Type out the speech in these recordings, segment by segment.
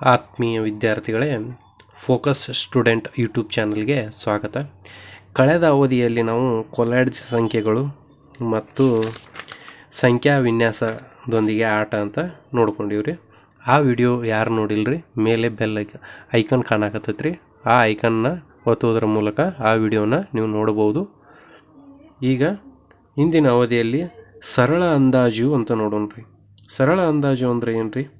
ಆತ್ಮೀಯ ವಿದ್ಯಾರ್ಥಿಗಳೇ, focus student YouTube ಚಾನಲ್ಗೆ ಸ್ವಾಗತ. ಕಳೆದ ಅವಧಿಯಲ್ಲಿ ನಾವು ಕೊಲ್ಯಾಡ್ಸ್ ಸಂಖ್ಯೆಗಳು ಮತ್ತು ಸಂಖ್ಯಾ ವಿನ್ಯಾಸದೊಂದಿಗೆ ಆಟ ಅಂತ ನೋಡ್ಕೊಂಡಿವ್ರಿ. ಆ ವಿಡಿಯೋ ಯಾರು ನೋಡಿಲ್ರಿ? ಮೇಲೆ ಬೆಲ್ ಐಕ, ಐಕನ್ ಕಾಣಕತ್ತೈತ್ರಿ. ಆ ಐಕನ್ನ ಒತ್ತುವುದರ ಮೂಲಕ ಆ ವಿಡಿಯೋನ ನೀವು ನೋಡ್ಬೋದು ಈಗ ಇಂದಿನ ಅವಧಿಯಲ್ಲಿ ಸರಳ ಅಂದಾಜು ಅಂತ ನೋಡೋಣ್ರಿ. ಸರಳ ಅಂದಾಜು ಅಂದ್ರೆ ಏನ್ರಿ?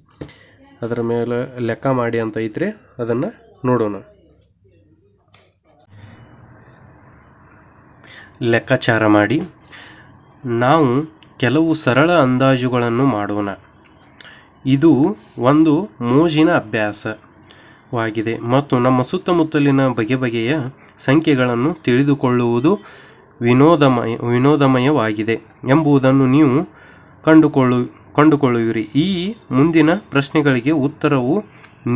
ಅದರ ಮೇಲೆ ಲೆಕ್ಕ ಮಾಡಿ ಅಂತ ಐತ್ರಿ, ಅದನ್ನು ನೋಡೋಣ. ಲೆಕ್ಕಾಚಾರ ಮಾಡಿ, ನಾವು ಕೆಲವು ಸರಳ ಅಂದಾಜುಗಳನ್ನು ಮಾಡೋಣ. ಇದು ಒಂದು ಮೋಜಿನ ಅಭ್ಯಾಸವಾಗಿದೆ ಮತ್ತು ನಮ್ಮ ಸುತ್ತಮುತ್ತಲಿನ ಬಗೆ ಬಗೆಯ ಸಂಖ್ಯೆಗಳನ್ನು ತಿಳಿದುಕೊಳ್ಳುವುದು ವಿನೋದಮಯ, ವಿನೋದಮಯವಾಗಿದೆ ಎಂಬುದನ್ನು ನೀವು ಕಂಡುಕೊಳ್ಳು ಕಂಡುಕೊಳ್ಳುವಿರಿ. ಈ ಮುಂದಿನ ಪ್ರಶ್ನೆಗಳಿಗೆ ಉತ್ತರವು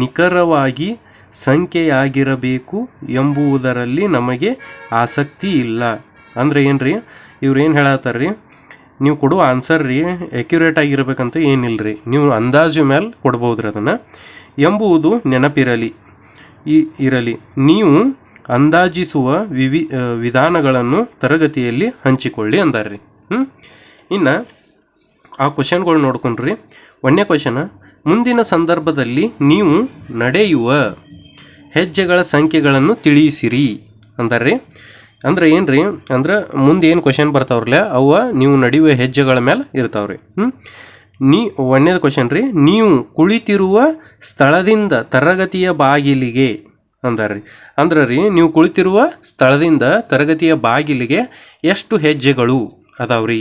ನಿಖರವಾಗಿ ಸಂಖ್ಯೆಯಾಗಿರಬೇಕು ಎಂಬುದರಲ್ಲಿ ನಮಗೆ ಆಸಕ್ತಿ ಇಲ್ಲ. ಅಂದ್ರೆ ರೀ ಇವ್ರು ಏನು ಹೇಳತ್ತಾರ್ರಿ? ನೀವು ಕೊಡುವ ಆನ್ಸರ್ ರೀ ಅಕ್ಯುರೇಟ್ ಆಗಿರ್ಬೇಕಂತ ರೀ ನೀವು ಅಂದಾಜು ಮೇಲೆ ಕೊಡ್ಬೋದ್ರಿ ಅದನ್ನು. ಎಂಬುವುದು ನೆನಪಿರಲಿ. ಈ ಇರಲಿ. ನೀವು ಅಂದಾಜಿಸುವ ವಿವಿ ವಿಧಾನಗಳನ್ನು ತರಗತಿಯಲ್ಲಿ ಹಂಚಿಕೊಳ್ಳಿ ಅಂದಾರ್ರಿ. ಹ್ಞೂ ಇನ್ನು ಆ ಕ್ವಶನ್ಗಳು ನೋಡ್ಕೊಂಡ್ರಿ. ಒಂದನೇ ಕ್ವಶನ ಮುಂದಿನ ಸಂದರ್ಭದಲ್ಲಿ ನೀವು ನಡೆಯುವ ಹೆಜ್ಜೆಗಳ ಸಂಖ್ಯೆಗಳನ್ನು ತಿಳಿಸಿರಿ. ಅಂದರೆ ಅಂದ್ರೆ ರೀ ಅಂದ್ರೆ ಮುಂದೆ ಏನು ಕ್ವಶನ್ ಬರ್ತಾವ್ರಲ್ಲ ಅವ ನೀವು ನಡೆಯುವ ಹೆಜ್ಜೆಗಳ ಮೇಲೆ ಇರ್ತಾವ್ರಿ. ಹ್ಞೂ ನೀ ಒಂದೇದು ಕ್ವಶನ್ ರೀ, ನೀವು ಕುಳಿತಿರುವ ಸ್ಥಳದಿಂದ ತರಗತಿಯ ಬಾಗಿಲಿಗೆ, ಅಂದಾರ್ರಿ. ಅಂದ್ರೆ ರೀ, ನೀವು ಕುಳಿತಿರುವ ಸ್ಥಳದಿಂದ ತರಗತಿಯ ಬಾಗಿಲಿಗೆ ಎಷ್ಟು ಹೆಜ್ಜೆಗಳು ಅದಾವ್ರಿ?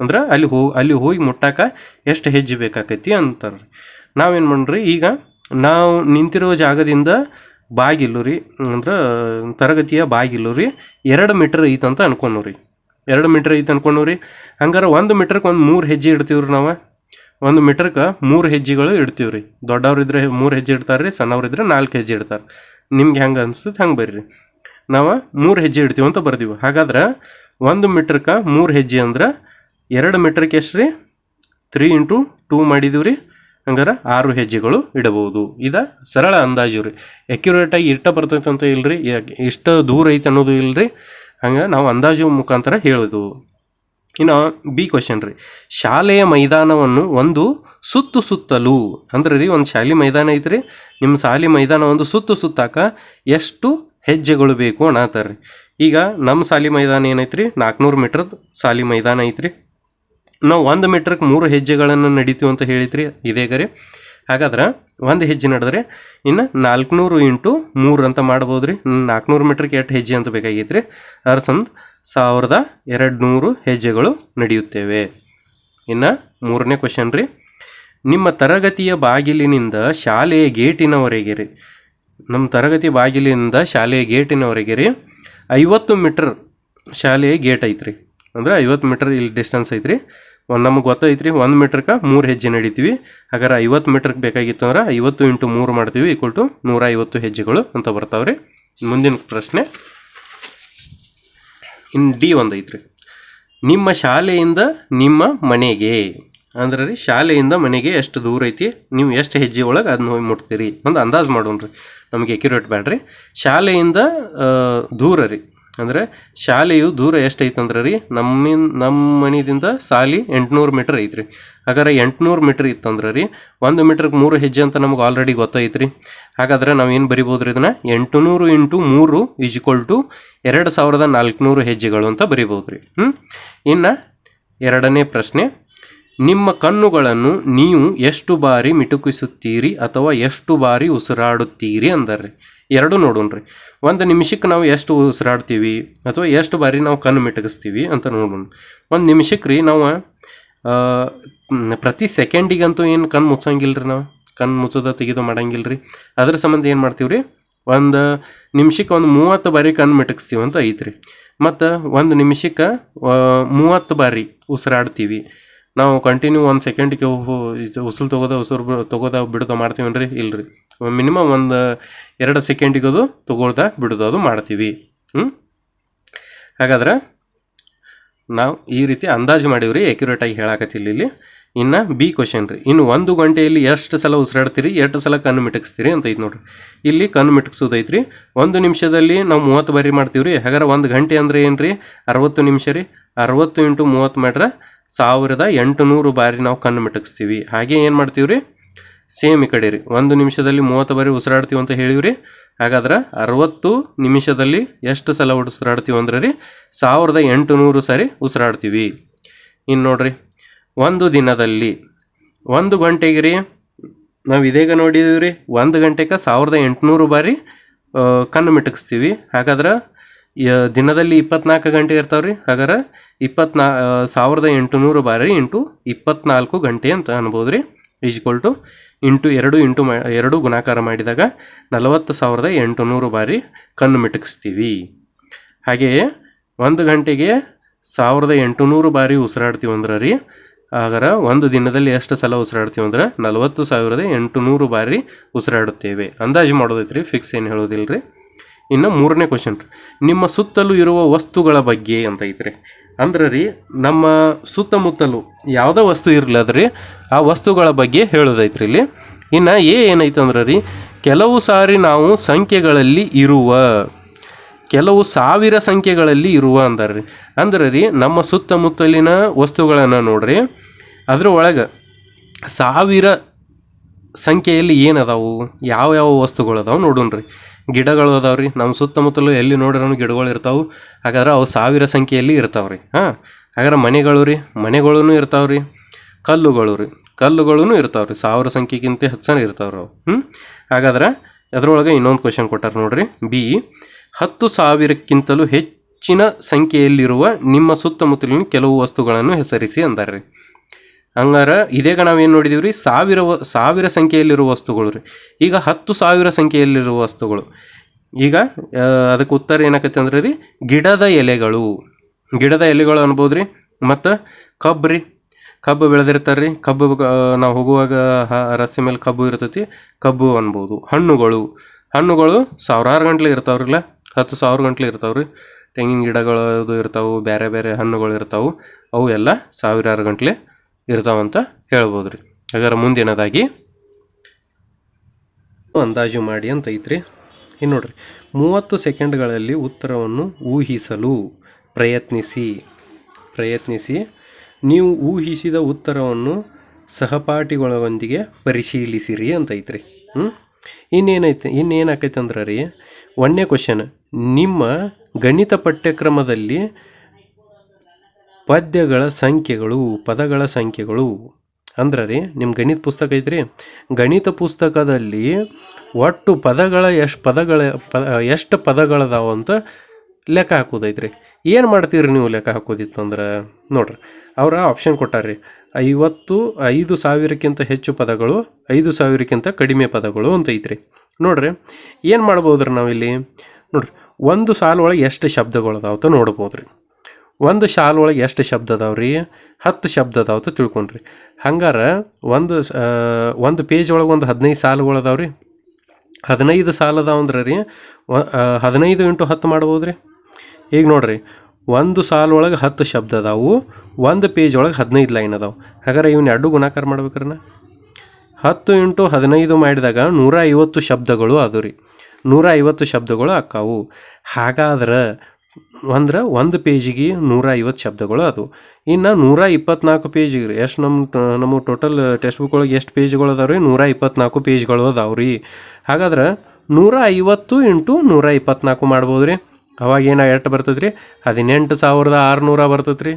ಅಂದ್ರೆ ಅಲ್ಲಿ ಹೋಗಿ ಅಲ್ಲಿ ಹೋಗಿ ಮುಟ್ಟಾಕ ಎಷ್ಟು ಹೆಜ್ಜೆ ಬೇಕಾಕೈತಿ ಅಂತಾರೆ. ನಾವೇನು ಮಾಡ್ರಿ ಈಗ ನಾವು ನಿಂತಿರೋ ಜಾಗದಿಂದ ಬಾಗಿಲು ರೀ, ಅಂದ್ರೆ ತರಗತಿಯ ಬಾಗಿಲು ರೀ, ಎರಡು ಮೀಟರ್ ಐತೆ ಅಂತ ರೀ. ಎರಡು ಮೀಟರ್ ಐತೆ ಅನ್ಕೊಂಡು ರೀ, ಹಂಗಾರೆ ಒಂದು ಮೀಟ್ರಿಗೆ ಒಂದು ಮೂರು ಹೆಜ್ಜೆ ಇಡ್ತೀವ್ರಿ ನಾವು. ಒಂದು ಮೀಟ್ರಕ್ಕೆ ಮೂರು ಹೆಜ್ಜೆಗಳು ಇಡ್ತೀವಿ ರೀ. ದೊಡ್ಡವ್ರಿದ್ರೆ ಮೂರು ಹೆಜ್ಜೆ ಇಡ್ತಾರೆ ರೀ ಸಣ್ಣವ್ರಿದ್ರೆ ನಾಲ್ಕು ಹೆಜ್ಜೆ ಇಡ್ತಾರೆ. ನಿಮ್ಗೆ ಹೆಂಗೆ ಅನ್ಸುತ್ತೆ ಹಂಗೆ ಬರ್ರಿ. ನಾವು ಮೂರು ಹೆಜ್ಜೆ ಇಡ್ತೀವಿ ಅಂತ ಬರ್ದೀವಿ. ಹಾಗಾದ್ರೆ ಒಂದು ಮೀಟ್ರಕ್ಕೆ ಮೂರು ಹೆಜ್ಜೆ ಅಂದ್ರೆ ಎರಡು ಮೀಟ್ರಿಗೆ ಎಷ್ಟು ರೀ? ತ್ರೀ ಇಂಟು ಟೂ ಮಾಡಿದೀವಿ ರೀ. ಹಂಗಾರೆ ಆರು ಹೆಜ್ಜೆಗಳು ಇಡಬಹುದು. ಇದು ಸರಳ ಅಂದಾಜು ರೀ. ಆಗಿ ಇಷ್ಟ ಬರ್ತೈತೆ ಅಂತ ಇಲ್ರಿ. ಇಷ್ಟು ದೂರ ಐತೆ ಅನ್ನೋದು ಇಲ್ರಿ. ಹಂಗೆ ನಾವು ಅಂದಾಜು ಮುಖಾಂತರ ಹೇಳೋದು. ಇನ್ನು ಬಿ ಕ್ವಶನ್ ರೀ. ಶಾಲೆಯ ಮೈದಾನವನ್ನು ಒಂದು ಸುತ್ತು ಸುತ್ತಲು. ಅಂದ್ರೆ ರೀ ಒಂದು ಶಾಲೆ ಮೈದಾನ ಐತ್ರಿ. ನಿಮ್ಮ ಶಾಲೆ ಮೈದಾನ ಒಂದು ಸುತ್ತು ಸುತ್ತಾಕ ಎಷ್ಟು ಹೆಜ್ಜೆಗಳು ಬೇಕು ಅನ್ನತ್ತಾರ್ರಿ ಈಗ ನಮ್ಮ ಶಾಲೆ ಮೈದಾನ ಏನೈತ್ರಿ? ನಾಲ್ಕುನೂರು ಮೀಟ್ರದ್ದು ಶಾಲೆ ಮೈದಾನ ಐತ್ರಿ. ನಾವು ಒಂದು ಮೀಟ್ರಿಗೆ ಮೂರು ಹೆಜ್ಜೆಗಳನ್ನು ನಡೀತೀವಿ ಅಂತ ಹೇಳಿದ್ರಿ, ಇದೇ ಗರಿ. ಹಾಗಾದ್ರೆ ಒಂದು ಹೆಜ್ಜೆ ನಡೆದ್ರೆ ಇನ್ನು ನಾಲ್ಕುನೂರು ಇಂಟು ಮೂರು ಅಂತ ಮಾಡ್ಬೋದು ರೀ ನಾಲ್ಕುನೂರು ಮೀಟ್ರಿಗೆ ಎಷ್ಟು ಹೆಜ್ಜೆ ಅಂತ ಬೇಕಾಗಿತ್ತು ರೀ ಅದರ ಸಂದ್ ಸಾವಿರದ ಎರಡು ನೂರು ಹೆಜ್ಜೆಗಳು ನಡೆಯುತ್ತೇವೆ. ಇನ್ನು ಮೂರನೇ ಕ್ವಶನ್ ರೀ. ನಿಮ್ಮ ತರಗತಿಯ ಬಾಗಿಲಿನಿಂದ ಶಾಲೆಯ ಗೇಟಿನವರೆಗೆ ರೀ. ನಮ್ಮ ತರಗತಿ ಬಾಗಿಲಿನಿಂದ ಶಾಲೆಯ ಗೇಟಿನವರೆಗೆ ರೀ ಐವತ್ತು ಮೀಟ್ರ್ ಶಾಲೆಯ ಗೇಟ್ ಐತ್ರಿ. ಅಂದ್ರೆ ಐವತ್ತು ಮೀಟರ್ ಇಲ್ಲಿ ಡಿಸ್ಟೆನ್ಸ್ ಐತ್ರಿ. ಒಂದು ನಮಗೆ ಗೊತ್ತೈತ್ರಿ, ಒಂದು ಮೀಟ್ರ್ಗೆ ಮೂರು ಹೆಜ್ಜೆ ನಡಿತೀವಿ. ಹಾಗಾದ್ರೆ ಐವತ್ತು ಮೀಟ್ರ್ಗೆ ಬೇಕಾಗಿತ್ತು ಅಂದ್ರೆ ಐವತ್ತು ಇಂಟು ಮೂರು ಮಾಡ್ತೀವಿ ಈಕ್ವಲ್ ಟು ನೂರ ಐವತ್ತು ಹೆಜ್ಜೆಗಳು ಅಂತ ಬರ್ತಾವ್ರಿ. ಮುಂದಿನ ಪ್ರಶ್ನೆ. ಇನ್ ಡಿ ಒಂದು ಐತ್ರಿ. ನಿಮ್ಮ ಶಾಲೆಯಿಂದ ನಿಮ್ಮ ಮನೆಗೆ, ಅಂದ್ರೆ ರೀ ಶಾಲೆಯಿಂದ ಮನೆಗೆ ಎಷ್ಟು ದೂರ ಐತಿ? ನೀವು ಎಷ್ಟು ಹೆಜ್ಜೆ ಒಳಗೆ ಅದನ್ನ ಹೋಗಿ ಮುಟ್ತೀರಿ? ಒಂದು ಅಂದಾಜು ಮಾಡೋಣ ರೀ ನಮಗೆ ಎಕ್ಯುರೇಟ್ ಬೇಡ್ರಿ ಶಾಲೆಯಿಂದ ದೂರ ರೀ. ಅಂದ್ರೆ ಶಾಲೆಯು ದೂರ ಎಷ್ಟು ಐತಂದ್ರೆ ರೀ, ನಮ್ಮಿನ್ ನಮ್ಮ ಮನೆಯಿಂದ ಸಾಲಿ ಎಂಟುನೂರು ಮೀಟ್ರ್ ಐತ್ರಿ. ಹಾಗಾದ್ರೆ ಎಂಟುನೂರು ಮೀಟ್ರ್ ಇತ್ತಂದ್ರೆ ರೀ, ಒಂದು ಮೀಟ್ರಿಗೆ ಮೂರು ಹೆಜ್ಜೆ ಅಂತ ನಮ್ಗೆ ಆಲ್ರೆಡಿ ಗೊತ್ತೈತ್ರಿ. ಹಾಗಾದ್ರೆ ನಾವು ಏನು ರೀ ಇದನ್ನು? ಎಂಟುನೂರು ಇಂಟು ಮೂರು ಈಜ್ವಲ್ ಟು ಎರಡು ಸಾವಿರದ ನಾಲ್ಕುನೂರು ಹೆಜ್ಜೆಗಳು ಅಂತ ಬರಿಬೋದ್ರಿ. ಹ್ಞೂ ಇನ್ನು ಎರಡನೇ ಪ್ರಶ್ನೆ, ನಿಮ್ಮ ಕಣ್ಣುಗಳನ್ನು ನೀವು ಎಷ್ಟು ಬಾರಿ ಮಿಟುಕಿಸುತ್ತೀರಿ ಅಥವಾ ಎಷ್ಟು ಬಾರಿ ಉಸಿರಾಡುತ್ತೀರಿ ಅಂದಾರ್ರಿ? ಎರಡು ನೋಡೋಣ್ರಿ. ಒಂದು ನಿಮಿಷಕ್ಕೆ ನಾವು ಎಷ್ಟು ಉಸಿರಾಡ್ತೀವಿ ಅಥವಾ ಎಷ್ಟು ಬಾರಿ ನಾವು ಕಣ್ಣು ಮಿಟಗಿಸ್ತೀವಿ ಅಂತ ನೋಡೋಣ. ಒಂದು ನಿಮಿಷಕ್ಕೆ ರೀ ನಾವು ಪ್ರತಿ ಸೆಕೆಂಡಿಗಂತೂ ಏನು ಕಣ್ಣು ಮುಚ್ಚಂಗಿಲ್ರಿ ನಾವು? ಕಣ್ಣು ಮುಚ್ಚೋದ ತೆಗೆದು ರೀ ಅದ್ರ ಸಂಬಂಧ ಏನು ಮಾಡ್ತೀವಿ ರೀ ಒಂದು ನಿಮಿಷಕ್ಕೆ ಒಂದು ಮೂವತ್ತು ಬಾರಿ ಕಣ್ಣು ಮಿಟಕಿಸ್ತೀವಿ ಅಂತ ಐತ್ರಿ. ಮತ್ತು ಒಂದು ನಿಮಿಷಕ್ಕೆ ಮೂವತ್ತು ಬಾರಿ ಉಸಿರಾಡ್ತೀವಿ. ನಾವು ಕಂಟಿನ್ಯೂ ಒಂದು ಸೆಕೆಂಡಿಗೆ ಉಸಿರು ತಗೋದ ಉಸಿರು ತಗೋದ, ಬಿಡೋದ ಇಲ್ಲ ಇಲ್ರಿ. ಮಿನಿಮಮ್ ಒಂದು ಎರಡು ಅದು ತಗೊಳ್ದ, ಬಿಡೋದು ಅದು ಮಾಡ್ತೀವಿ. ಹ್ಞೂ ಹಾಗಾದ್ರೆ ನಾವು ಈ ರೀತಿ ಅಂದಾಜು ಮಾಡೀವ್ರಿ ಆಗಿ ಹೇಳಾಕತ್ತಿಲ್ಲ ಇಲ್ಲಿ. ಇನ್ನು ಬಿ ಕ್ವಶನ್ ರೀ. ಇನ್ನು ಒಂದು ಗಂಟೆಯಲ್ಲಿ ಎಷ್ಟು ಸಲ ಉಸಿರಾಡ್ತೀರಿ? ಎಷ್ಟು ಸಲ ಕಣ್ಣು ಮಿಟಕ್ಸ್ತೀರಿ ಅಂತ ಐತೆ ನೋಡ್ರಿ. ಇಲ್ಲಿ ಕಣ್ಣು ಮಿಟಕ್ಸೋದೈತ್ರಿ ಒಂದು ನಿಮಿಷದಲ್ಲಿ ನಾವು ಮೂವತ್ತು ಬಾರಿ ಮಾಡ್ತೀವಿ ರೀ ಹಾಗಾದ್ರೆ ಒಂದು ಗಂಟೆ ಅಂದ್ರೆ ಏನು ರೀ ಅರವತ್ತು ನಿಮಿಷ ರೀ. ಅರವತ್ತು ಇಂಟು ಮೂವತ್ತು ಮಾಡ್ರೆ ಸಾವಿರದ ಎಂಟುನೂರು ಬಾರಿ ನಾವು ಕಣ್ಣು ಮಿಟಕಿಸ್ತೀವಿ. ಹಾಗೆ ಏನು ಮಾಡ್ತೀವಿ ರೀ ಸೇಮ್ ಈ ಕಡೆ ರೀ. ಒಂದು ನಿಮಿಷದಲ್ಲಿ ಮೂವತ್ತು ಬಾರಿ ಉಸಿರಾಡ್ತೀವಿ ಅಂತ ಹೇಳಿವಿ ರೀ ಹಾಗಾದ್ರೆ ಅರವತ್ತು ನಿಮಿಷದಲ್ಲಿ ಎಷ್ಟು ಸಲ ಉಸಿರಾಡ್ತೀವಿ ಅಂದ್ರೆ ರೀ? ಸಾವಿರದ ಎಂಟುನೂರು ಸಾರಿ ಉಸಿರಾಡ್ತೀವಿ. ಇನ್ನು ನೋಡ್ರಿ. ಒಂದು ದಿನದಲ್ಲಿ ಒಂದು ಗಂಟೆಗೆ ರೀ ನಾವು ಇದೀಗ ನೋಡಿದೀವಿ ರೀ ಒಂದು ಗಂಟೆಗೆ ಸಾವಿರದ ಎಂಟುನೂರು ಬಾರಿ ಕಣ್ಣು ಮಿಟಕಿಸ್ತೀವಿ. ಹಾಗಾದ್ರೆ ದಿನದಲ್ಲಿ ಇಪ್ಪತ್ನಾಲ್ಕು ಗಂಟೆ ಇರ್ತಾವೆ ರೀ ಹಾಗಾದ್ರೆ ಇಪ್ಪತ್ನಾ ಸಾವಿರದ ಎಂಟುನೂರು ಬಾರಿ ಇಂಟು ಇಪ್ಪತ್ನಾಲ್ಕು ಗಂಟೆ ಅಂತ ಅನ್ಬೋದು ರೀ ಈಜ್ಕೊಲ್ ಟು ಇಂಟು ಎರಡು ಇಂಟು ಮಾ, ಎರಡು ಗುಣಾಕಾರ ಮಾಡಿದಾಗ ನಲವತ್ತು ಸಾವಿರದ ಎಂಟುನೂರು ಬಾರಿ ಕಣ್ಣು ಮಿಟಕಿಸ್ತೀವಿ. ಹಾಗೆಯೇ, ಒಂದು ಗಂಟೆಗೆ ಸಾವಿರದ ಎಂಟುನೂರು ಬಾರಿ ಉಸಿರಾಡ್ತೀವಿ ಅಂದ್ರೆ ರೀ ಆಗರ ಒಂದು ದಿನದಲ್ಲಿ ಎಷ್ಟು ಸಲ ಉಸಿರಾಡ್ತೀವಿ ಅಂದ್ರೆ ನಲವತ್ತು ಸಾವಿರದ ಎಂಟುನೂರು ಬಾರಿ ಉಸಿರಾಡುತ್ತೇವೆ. ಅಂದಾಜು ಮಾಡೋದೈತ್ರಿ ಫಿಕ್ಸ್ ಏನು ಹೇಳೋದಿಲ್ಲ ರೀ ಇನ್ನು ಮೂರನೇ ಕ್ವಶನ್ ರೀ. ನಿಮ್ಮ ಸುತ್ತಲೂ ಇರುವ ವಸ್ತುಗಳ ಬಗ್ಗೆ ಅಂತ ಐತ್ರಿ. ಅಂದ್ರೆ ರೀ, ನಮ್ಮ ಸುತ್ತಮುತ್ತಲು ಯಾವುದೇ ವಸ್ತು ಇರ್ಲದ್ರಿ ಆ ವಸ್ತುಗಳ ಬಗ್ಗೆ ಹೇಳೋದೈತ್ರಿ ಇಲ್ಲಿ. ಇನ್ನು ಏನೈತೆ ಅಂದ್ರೆ ರೀ, ಕೆಲವು ಸಾರಿ ನಾವು ಸಂಖ್ಯೆಗಳಲ್ಲಿ ಇರುವ ಕೆಲವು ಸಾವಿರ ಸಂಖ್ಯೆಗಳಲ್ಲಿ ಇರುವ ಅಂದಾರ್ರಿ. ಅಂದ್ರೆ ರೀ ನಮ್ಮ ಸುತ್ತಮುತ್ತಲಿನ ವಸ್ತುಗಳನ್ನು ನೋಡ್ರಿ. ಅದ್ರ ಒಳಗೆ ಸಾವಿರ ಸಂಖ್ಯೆಯಲ್ಲಿ ಏನದಾವು? ಯಾವ ಯಾವ ವಸ್ತುಗಳು ಅದಾವು ರೀ ಗಿಡಗಳು ಅದಾವ್ರಿ. ನಮ್ಮ ಸುತ್ತಮುತ್ತಲು ಎಲ್ಲಿ ನೋಡಿರೋ ಗಿಡಗಳು ಇರ್ತಾವೆ. ಹಾಗಾದ್ರೆ ಅವು ಸಾವಿರ ಸಂಖ್ಯೆಯಲ್ಲಿ ಇರ್ತಾವ್ರಿ. ಹಾಂ, ಹಾಗಾದ್ರೆ ಮನೆಗಳು ರೀ. ಮನೆಗಳೂ ಇರ್ತಾವ್ರಿ. ಕಲ್ಲುಗಳು ರೀ. ಕಲ್ಲುಗಳೂ ಇರ್ತಾವ್ರಿ. ಸಾವಿರ ಸಂಖ್ಯೆಗಿಂತ ಹೆಚ್ಚನ ಇರ್ತಾವ್ರಿ ಅವು. ಹ್ಞೂ ಹಾಗಾದ್ರೆ ಅದರೊಳಗೆ ಇನ್ನೊಂದು ಕ್ವಶನ್ ಕೊಟ್ಟಾರೆ ನೋಡ್ರಿ. ಬಿ ಹತ್ತು ಸಾವಿರಕ್ಕಿಂತಲೂ ಹೆಚ್ಚಿನ ಸಂಖ್ಯೆಯಲ್ಲಿರುವ ನಿಮ್ಮ ಸುತ್ತಮುತ್ತಲಿನ ಕೆಲವು ವಸ್ತುಗಳನ್ನು ಹೆಸರಿಸಿ ಅಂದಾರ್ರಿ. ಹಂಗಾರ ಇದೇಗ ನಾವೇನು ನೋಡಿದೀವಿ ರೀ ಸಾವಿರ ವ- ಸಾವಿರ ಸಂಖ್ಯೆಯಲ್ಲಿರುವ ವಸ್ತುಗಳು ರೀ. ಈಗ ಹತ್ತು ಸಾವಿರ ಸಂಖ್ಯೆಯಲ್ಲಿರುವ ವಸ್ತುಗಳು. ಈಗ ಅದಕ್ಕೆ ಉತ್ತರ ಏನಾಗತ್ತೆ ಅಂದ್ರೆ ರೀ, ಗಿಡದ ಎಲೆಗಳು. ಗಿಡದ ಎಲೆಗಳು ಅನ್ಬೋದು ರೀ. ಮತ್ತು ಕಬ್ಬು ರೀ. ಕಬ್ಬು ಬೆಳೆದಿರ್ತಾರೆ ರೀ ಕಬ್ಬು ನಾವು ಹೋಗುವಾಗ ರಸ್ತೆ ಮೇಲೆ ಕಬ್ಬು ಇರ್ತೈತಿ. ಕಬ್ಬು ಅನ್ಬೋದು. ಹಣ್ಣುಗಳು. ಹಣ್ಣುಗಳು ಸಾವಿರಾರು ಗಂಟ್ಲೆ ಇರ್ತಾವ್ರಲ್ಲ. ಹತ್ತು ಸಾವಿರ ಗಂಟ್ಲೆ ರೀ ತೆಂಗಿನ ಗಿಡಗಳು ಅದು ಇರ್ತಾವು ಬೇರೆ ಬೇರೆ ಹಣ್ಣುಗಳು ಇರ್ತಾವು, ಅವು ಎಲ್ಲ ಸಾವಿರಾರು ಗಂಟ್ಲೆ ಇರ್ತಾವಂತ ಹೇಳ್ಬೋದು ರೀ ಹಾಗಾದ್ರೆ ಮುಂದಿನದಾಗಿ ಅಂದಾಜು ಮಾಡಿ ಅಂತ ಐತ್ರಿ. ಇನ್ನು ನೋಡ್ರಿ, ಮೂವತ್ತು ಸೆಕೆಂಡ್ಗಳಲ್ಲಿ ಉತ್ತರವನ್ನು ಊಹಿಸಲು ಪ್ರಯತ್ನಿಸಿ. ಪ್ರಯತ್ನಿಸಿ. ನೀವು ಊಹಿಸಿದ ಉತ್ತರವನ್ನು ಸಹಪಾಠಿಗಳೊಂದಿಗೆ ಪರಿಶೀಲಿಸಿರಿ ಅಂತ ಐತ್ರಿ. ಹ್ಞೂ ಇನ್ನೇನೈತೆ ಇನ್ನೇನಾಕೈತೆ ಅಂದ್ರೆ ರೀ ಒಂದನೇ ಕ್ವಶನ್ ನಿಮ್ಮ ಗಣಿತ ಪಠ್ಯಕ್ರಮದಲ್ಲಿ ಪದ್ಯಗಳ ಸಂಖ್ಯೆಗಳು, ಪದಗಳ ಸಂಖ್ಯೆಗಳು. ಅಂದ್ರೆ ರೀ ನಿಮ್ಮ ಗಣಿತ ಪುಸ್ತಕ ಐತ್ರಿ? ಗಣಿತ ಪುಸ್ತಕದಲ್ಲಿ ಒಟ್ಟು ಪದಗಳ ಎಷ್ಟು ಪದಗಳ, ಪ, ಎಷ್ಟು ಪದಗಳದಾವ ಅಂತ ಲೆಕ್ಕ ಹಾಕೋದೈತ್ರಿ. ಏನು ಮಾಡ್ತೀರಿ ನೀವು ಲೆಕ್ಕ ಹಾಕೋದಿತ್ತಂದ್ರೆ? ನೋಡ್ರಿ, ಅವ್ರ ಆಪ್ಷನ್ ಕೊಟ್ಟಾರ್ರಿ. ಐವತ್ತು, ಐದು ಸಾವಿರಕ್ಕಿಂತ ಹೆಚ್ಚು ಪದಗಳು, ಐದು ಸಾವಿರಕ್ಕಿಂತ ಕಡಿಮೆ ಪದಗಳು ಅಂತ ಐತ್ರಿ. ನೋಡ್ರಿ, ಏನು ಮಾಡ್ಬೋದ್ರಿ ನಾವಿಲ್ಲಿ? ನೋಡ್ರಿ, ಒಂದು ಸಾಲು ಒಳಗೆ ಎಷ್ಟು ಶಬ್ದಗಳು ಅದಾವ ನೋಡ್ಬೋದು ರೀ ಒಂದು ಶಾಲ್ ಒಳಗೆ ಎಷ್ಟು ಶಬ್ದ ಅದಾವ ರೀ? ಹತ್ತು ಶಬ್ದ ಅದಾವ ತಿಳ್ಕೊಂಡ್ರಿ. ಹಂಗಾರೆ ಒಂದು ಒಂದು ಪೇಜ್ ಒಳಗೆ ಒಂದು ಹದಿನೈದು ಸಾಲುಗಳು ರೀ. ಹದಿನೈದು ಸಾಲ ಅದಾವ ಅಂದ್ರೆ ರೀ ಹದಿನೈದು ಇಂಟು ಹತ್ತು ಮಾಡ್ಬೋದು ರೀ ಈಗ ನೋಡ್ರಿ, ಒಂದು ಸಾಲು ಒಳಗೆ ಹತ್ತು ಶಬ್ದ ಅದಾವು, ಒಂದು ಪೇಜ್ ಒಳಗೆ ಹದಿನೈದು ಲೈನ್ ಅದಾವು. ಹಾಗಾದ್ರೆ ಇವನ್ನ ಎರಡು ಗುಣಾಕಾರ ಮಾಡ್ಬೇಕ್ರನ? ಹತ್ತು ಇಂಟು ಹದಿನೈದು ಮಾಡಿದಾಗ ನೂರ ಐವತ್ತು ಶಬ್ದಗಳು ಅದು ರೀ. ನೂರ ಐವತ್ತು ಶಬ್ದಗಳು ಅಕ್ಕಾವು. ಹಾಗಾದ್ರೆ ಅಂದ್ರೆ ಒಂದು ಪೇಜಿಗೆ ನೂರ ಐವತ್ತು ಶಬ್ದಗಳು ಅದು. ಇನ್ನು ನೂರ ಇಪ್ಪತ್ನಾಲ್ಕು ಪೇಜಿಗೆ ರೀ. ಎಷ್ಟು ನಮ್ಮ ನಮ್ಮ ಟೋಟಲ್ ಟೆಕ್ಸ್ಟ್ ಬುಕ್ ಒಳಗೆ ಎಷ್ಟು ಪೇಜ್ಗಳು ಅದಾವೆ ರೀ ನೂರ ಇಪ್ಪತ್ನಾಲ್ಕು ಪೇಜ್ಗಳು ಅದಾವೆ ರೀ ಹಾಗಾದ್ರೆ ನೂರ ಐವತ್ತು ಇಂಟು ನೂರ ಇಪ್ಪತ್ನಾಲ್ಕು ಮಾಡ್ಬೋದು ರೀ ಅವಾಗ ಏನು ಎಷ್ಟು ಬರ್ತದೆ ರೀ ಹದಿನೆಂಟು ಸಾವಿರದ ಆರುನೂರ ಬರ್ತದೆ ರೀ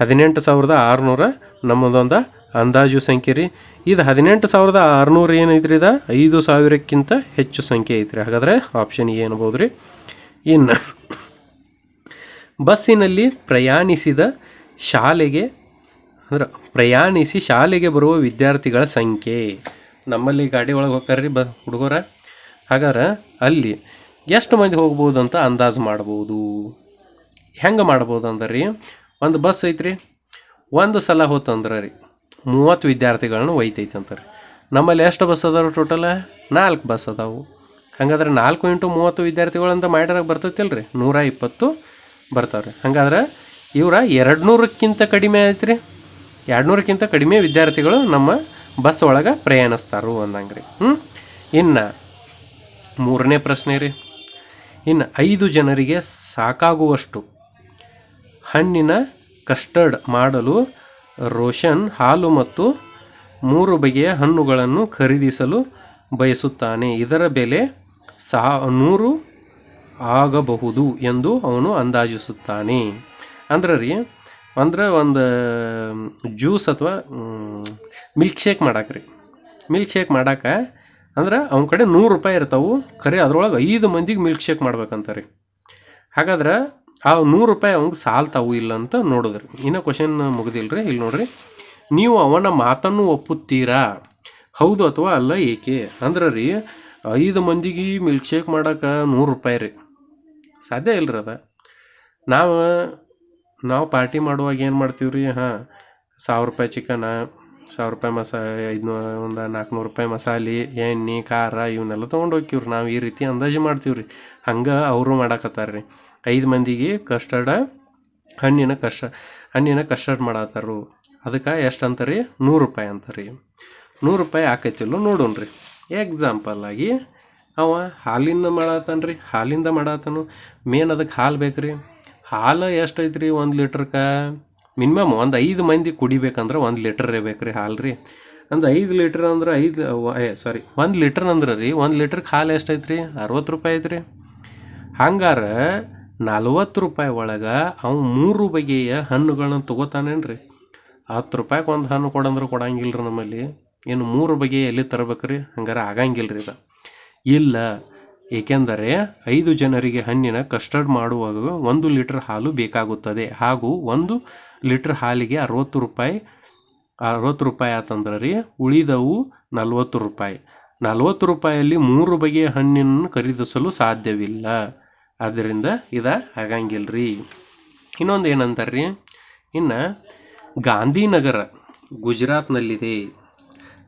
ಹದಿನೆಂಟು ಸಾವಿರದ ಆರುನೂರ ನಮ್ಮದೊಂದು ಅಂದಾಜು ಸಂಖ್ಯೆ ರೀ. ಇದು ಹದಿನೆಂಟು ಸಾವಿರದ ಆರುನೂರು ಏನೈತ್ರಿ ಇದು? ಐದು ಸಾವಿರಕ್ಕಿಂತ ಹೆಚ್ಚು ಸಂಖ್ಯೆ ಐತ್ರಿ. ಹಾಗಾದ್ರೆ ಆಪ್ಷನ್ ಎ ಅನ್ಬೋದು ರೀ. ಇನ್ನು ಬಸ್ಸಿನಲ್ಲಿ ಪ್ರಯಾಣಿಸಿದ ಶಾಲೆಗೆ ಅಂದ್ರೆ ಪ್ರಯಾಣಿಸಿ ಶಾಲೆಗೆ ಬರುವ ವಿದ್ಯಾರ್ಥಿಗಳ ಸಂಖ್ಯೆ. ನಮ್ಮಲ್ಲಿ ಗಾಡಿ ಒಳಗೆ ಹೋಗ್ತಾರ್ರಿ ಬ ಹುಡುಗರ. ಹಾಗಾದ್ರೆ ಅಲ್ಲಿ ಎಷ್ಟು ಮಂದಿ ಹೋಗ್ಬೋದು ಅಂತ ಅಂದಾಜು ಮಾಡ್ಬೋದು. ಹೆಂಗೆ ಮಾಡ್ಬೋದು ಅಂದ್ರೆ? ರೀ ಒಂದು ಬಸ್ ಐತ್ರಿ. ಒಂದು ಸಲ ಹೋತಂದ್ರೆ ರೀ. ಮೂವತ್ತು ವಿದ್ಯಾರ್ಥಿಗಳನ್ನು ಒಯ್ತೈತೆ ಅಂತಾರೆ. ನಮ್ಮಲ್ಲಿ ಎಷ್ಟು ಬಸ್ ಅದಾವ ಟೋಟಲ? ನಾಲ್ಕು ಬಸ್ ಅದಾವು. ಹಾಗಾದ್ರೆ ನಾಲ್ಕು ಇಂಟು ಮೂವತ್ತು ವಿದ್ಯಾರ್ಥಿಗಳಂತ ಅಂತ ಮಾಡಿರಾಗ ಬರ್ತೈತಿಲ್ಲ ರೀ ನೂರ ಇಪ್ಪತ್ತು ಬರ್ತಾವ್ರಿ. ಹಂಗಾದ್ರೆ ಇವರ ಎರಡು ನೂರಕ್ಕಿಂತ ಕಡಿಮೆ ರೀ ಎರಡು ನೂರಕ್ಕಿಂತ ಕಡಿಮೆ ವಿದ್ಯಾರ್ಥಿಗಳು ನಮ್ಮ ಬಸ್ ಒಳಗೆ ಪ್ರಯಾಣಿಸ್ತಾರು ಅಂದಂಗೆ ರೀ ಹ್ಞೂ ಇನ್ನು ಮೂರನೇ ಪ್ರಶ್ನೆ ರೀ. ಇನ್ನು ಐದು ಜನರಿಗೆ ಸಾಕಾಗುವಷ್ಟು ಹಣ್ಣಿನ ಕಸ್ಟರ್ಡ್ ಮಾಡಲು ರೋಷನ್ ಹಾಲು ಮತ್ತು ಮೂರು ಬಗೆಯ ಹಣ್ಣುಗಳನ್ನು ಖರೀದಿಸಲು ಬಯಸುತ್ತಾನೆ. ಇದರ ಬೆಲೆ ಸಾ ನೂರು ಆಗಬಹುದು ಎಂದು ಅವನು ಅಂದಾಜಿಸುತ್ತಾನೆ. ಅಂದ್ರೆ ರೀ, ಅಂದ್ರೆ ಒಂದು ಜ್ಯೂಸ್ ಅಥವಾ ಮಿಲ್ಕ್ ಶೇಕ್ ರೀ. ಮಿಲ್ಕ್ ಶೇಕ್ ಮಾಡಾಕ ಅಂದ್ರೆ ಅವನ ಕಡೆ ನೂರು ರೂಪಾಯಿ ಇರ್ತಾವೆ. ಖರೆ ಅದರೊಳಗೆ ಐದು ಮಂದಿಗೆ ಮಿಲ್ಕ್ ಶೇಕ್ ಮಾಡ್ಬೇಕಂತ ರೀ. ಹಾಗಾದ್ರೆ ಆ ನೂರು ರೂಪಾಯಿ ಅವಂಗೆ ಸಾಲ್ತಾವು ಇಲ್ಲ ಅಂತ ನೋಡಿದ್ರಿ. ಇನ್ನು ಕ್ವಶನ್ ರೀ ಇಲ್ಲಿ ನೋಡ್ರಿ. ನೀವು ಅವನ ಮಾತನ್ನು ಒಪ್ಪುತ್ತೀರಾ? ಹೌದು ಅಥವಾ ಅಲ್ಲ ಏಕೆ? ಅಂದ್ರೆ ರೀ, ಐದು ಮಂದಿಗೆ ಮಿಲ್ಕ್ ಶೇಕ್ ಮಾಡೋಕೆ ನೂರು ರೂಪಾಯಿ ರೀ. ಸಾಧ್ಯ ಇಲ್ರಿ ಅದ? ನಾವು ನಾವು ಪಾರ್ಟಿ ಮಾಡುವಾಗ ಏನು ಮಾಡ್ತೀವಿ ರೀ? ಹಾಂ, ಸಾವಿರ ರೂಪಾಯಿ ಚಿಕನ ಸಾವಿರ ರೂಪಾಯಿ ಮಸಾ, ಐದುನೂ, ಒಂದು ನಾಲ್ಕುನೂರು ರೂಪಾಯಿ ಮಸಾಲೆ, ಎಣ್ಣೆ, ಖಾರ ಇವನ್ನೆಲ್ಲ ತೊಗೊಂಡು ಹೋಗ್ತೀವ್ರಿ ನಾವು ಈ ರೀತಿ ಅಂದಾಜು ಮಾಡ್ತೀವಿ ರೀ. ಹಂಗೆ ಅವರು ಮಾಡಕತ್ತಾರೆ ರೀ. ಐದು ಮಂದಿಗೆ ಕಸ್ಟರ್ಡ, ಹಣ್ಣಿನ ಕಷ್ಟ ಹಣ್ಣಿನ ಕಸ್ಟರ್ಡ್ ಮಾಡತ್ತಾರು ಅದಕ್ಕೆ ಎಷ್ಟು ಅಂತಾರೆ ನೂರು ರೂಪಾಯಿ ಅಂತಾರೆ. ನೂರು ರೂಪಾಯಿ ಆಕೈತಿಲ್ಲೋ ನೋಡೋಣ ರೀ ಎಕ್ಸಾಂಪಲ್ ಆಗಿ, ಅವ ಹಾಲಿಂದ ಮಾಡತ್ತಾನ ರೀ ಹಾಲಿಂದ ಮಾಡತ್ತಾನು ಮೇನ್ ಅದಕ್ಕೆ ಹಾಲು ಬೇಕು ರೀ ಹಾಲು ಎಷ್ಟು ರೀ ಒಂದು ಲೀಟ್ರಕ್ಕೆ? ಮಿನಿಮಮ್ ಒಂದು ಐದು ಮಂದಿ ಕುಡಿಬೇಕಂದ್ರೆ ಒಂದು ಲೀಟ್ರೇ ಬೇಕು ರೀ ಹಾಲು ರೀ ಅಂದ್ರೆ ಐದು ಲೀಟ್ರ್ ಅಂದ್ರೆ ಐದು, ಏ, ಸಾರಿ, ಒಂದು ಲೀಟ್ರ್ ಅಂದ್ರೆ ರೀ ಒಂದು ಲೀಟ್ರಿಗೆ ಹಾಲು ಎಷ್ಟು ರೀ ಅರವತ್ತು ರೂಪಾಯಿ ಐತ್ರಿ. ಹಂಗಾರೆ ನಲ್ವತ್ತು ರೂಪಾಯಿ ಒಳಗೆ ಅವ ಮೂರು ಬಗೆಯ ಹಣ್ಣುಗಳನ್ನ ತೊಗೋತಾನೇನ್ರಿ? ಹತ್ತು ರೂಪಾಯಿಗೆ ಒಂದು ಹಣ್ಣು ಕೊಡಂದ್ರೆ ರೀ ನಮ್ಮಲ್ಲಿ. ಏನು ಮೂರು ಬಗೆ ಎಲ್ಲಿ ರೀ ಹಂಗಾರೆ ಆಗಂಗಿಲ್ಲ ರೀ ಇದು. ಇಲ್ಲ, ಏಕೆಂದರೆ ಐದು ಜನರಿಗೆ ಹಣ್ಣಿನ ಕಸ್ಟರ್ಡ್ ಮಾಡುವಾಗ ಒಂದು ಲೀಟರ್ ಹಾಲು ಬೇಕಾಗುತ್ತದೆ. ಹಾಗೂ ಒಂದು ಲೀಟರ್ ಹಾಲಿಗೆ ಅರವತ್ತು ರೂಪಾಯಿ ಅರವತ್ತು ರೂಪಾಯಿ ಆತಂದ್ರೆ ರೀ ಉಳಿದವು ನಲ್ವತ್ತು ರೂಪಾಯಿ. ನಲ್ವತ್ತು ರೂಪಾಯಲ್ಲಿ ಮೂರು ಬಗೆಯ ಹಣ್ಣನ್ನು ಖರೀದಿಸಲು ಸಾಧ್ಯವಿಲ್ಲ. ಆದ್ದರಿಂದ ಇದ ಆಗಂಗಿಲ್ಲ ರೀ ಇನ್ನೊಂದು ಏನಂತಾರೆ ರೀ ಇನ್ನು ಗಾಂಧಿನಗರ ಗುಜರಾತ್ನಲ್ಲಿದೆ.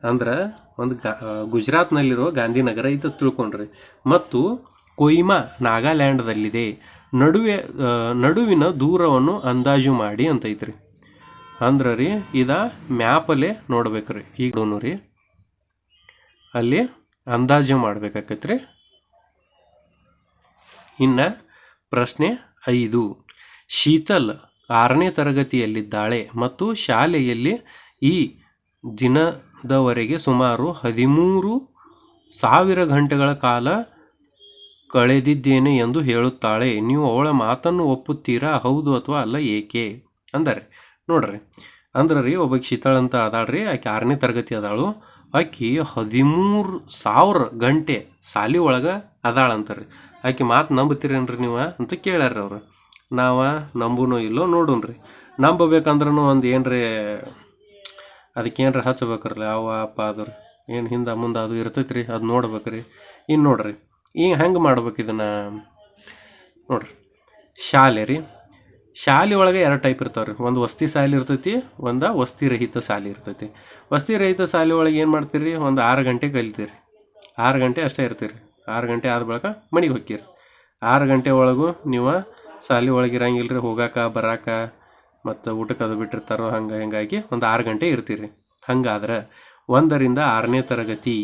ಅಂದ್ರೆ ಒಂದು ಗಾ ಗುಜರಾತ್ನಲ್ಲಿರೋ ಗಾಂಧಿನಗರ ಇದು ತಿಳ್ಕೊಂಡ್ರಿ. ಮತ್ತು ಕೊಯ್ಮಾ ನಾಗಾಲ್ಯಾಂಡ್ದಲ್ಲಿದೆ. ನಡುವೆ ನಡುವಿನ ದೂರವನ್ನು ಅಂದಾಜು ಮಾಡಿ ಅಂತ ಐತ್ರಿ ಅಂದ್ರೆ ರೀ, ಇದ ಮ್ಯಾಪಲ್ಲೇ ನೋಡ್ಬೇಕ್ರಿ. ಈಗ ರೀ ಅಲ್ಲಿ ಅಂದಾಜು ಮಾಡ್ಬೇಕಾಕೈತ್ರಿ. ಇನ್ನು ಪ್ರಶ್ನೆ ಐದು. ಶೀತಲ್ ಆರನೇ ತರಗತಿಯಲ್ಲಿದ್ದಾಳೆ ಮತ್ತು ಶಾಲೆಯಲ್ಲಿ ಈ ದಿನದವರೆಗೆ ಸುಮಾರು ಹದಿಮೂರು ಸಾವಿರ ಗಂಟೆಗಳ ಕಾಲ ಕಳೆದಿದ್ದೇನೆ ಎಂದು ಹೇಳುತ್ತಾಳೆ. ನೀವು ಅವಳ ಮಾತನ್ನು ಒಪ್ಪುತ್ತೀರಾ? ಹೌದು ಅಥವಾ ಅಲ್ಲ, ಏಕೆ? ಅಂದರೆ, ನೋಡ್ರಿ. ಅಂದ್ರೆ ರೀ, ಒಬ್ಬ ಶೀತಳ್ ಅಂತ ಅದಾಳ್ರಿ ಆಕೆ ಆರನೇ ತರಗತಿ ಅದಾಳು. ಆಕೆ ಹದಿಮೂರು ಸಾವಿರ ಗಂಟೆ ಸಾಲಿ ಒಳಗೆ ಅದಾಳಂತಾರೆ ಆಕೆ ಮಾತು ನಂಬುತ್ತೀರೇನ್ರಿ ನೀವು ಅಂತ ಕೇಳ್ಯಾರ ಅವರು. ನಾವು ನಂಬುನೋ ಇಲ್ಲೋ ನೋಡೋಣ್ರಿ ನಂಬಬೇಕಂದ್ರೂ ಒಂದು ಏನ್ರಿ ಅದಕ್ಕೆ ಏನ್ರ ಹಚ್ಬೇಕ್ರಲ್ಲ ಅವ ಅಪ್ಪ ಅದು ಏನು ಹಿಂದೆ ಮುಂದೆ ಅದು ಇರ್ತೈತೆ ರೀ ಅದು ನೋಡ್ಬೇಕ್ರಿ. ಇನ್ನು ನೋಡ್ರಿ, ಈಗ ಹೆಂಗೆ ಮಾಡ್ಬೇಕು ಇದನ್ನು? ನೋಡ್ರಿ, ಶಾಲೆ ರೀ. ಶಾಲೆ ಒಳಗೆ ಎರಡು ಟೈಪ್ ಇರ್ತಾವೆ ರೀ ಒಂದು ವಸ್ತಿ ಶಾಲೆ ಇರ್ತೈತಿ, ಒಂದು ವಸ್ತಿ ರಹಿತ ಶಾಲೆ ಇರ್ತೈತಿ. ವಸ್ತಿ ರಹಿತ ಶಾಲೆ ಒಳಗೆ ಏನು ಮಾಡ್ತೀರಿ? ಒಂದು ಆರು ಗಂಟೆ ಕಲಿತೀರಿ. ಆರು ಗಂಟೆ ಅಷ್ಟೇ ಇರ್ತೀರಿ. ಆರು ಗಂಟೆ ಆದ ಬಳಿಕ ಮನೆಗೆ ಹೋಗ್ತೀರಿ ಆರು ಗಂಟೆ ಒಳಗೂ ನೀವು ಶಾಲೆ ಒಳಗೆ ಇರಂಗಿಲ್ಲ ರೀ ಹೋಗಾಕ, ಬರಾಕ ಮತ್ತು ಊಟಕ್ಕೆ ಅದು ಬಿಟ್ಟಿರ್ತಾರೋ ಹಂಗೆ ಹಿಂಗಾಗಿ ಒಂದು ಆರು ಗಂಟೆ ಇರ್ತೀರಿ. ಹಂಗಾದ್ರೆ ಒಂದರಿಂದ ಆರನೇ ತರಗತಿ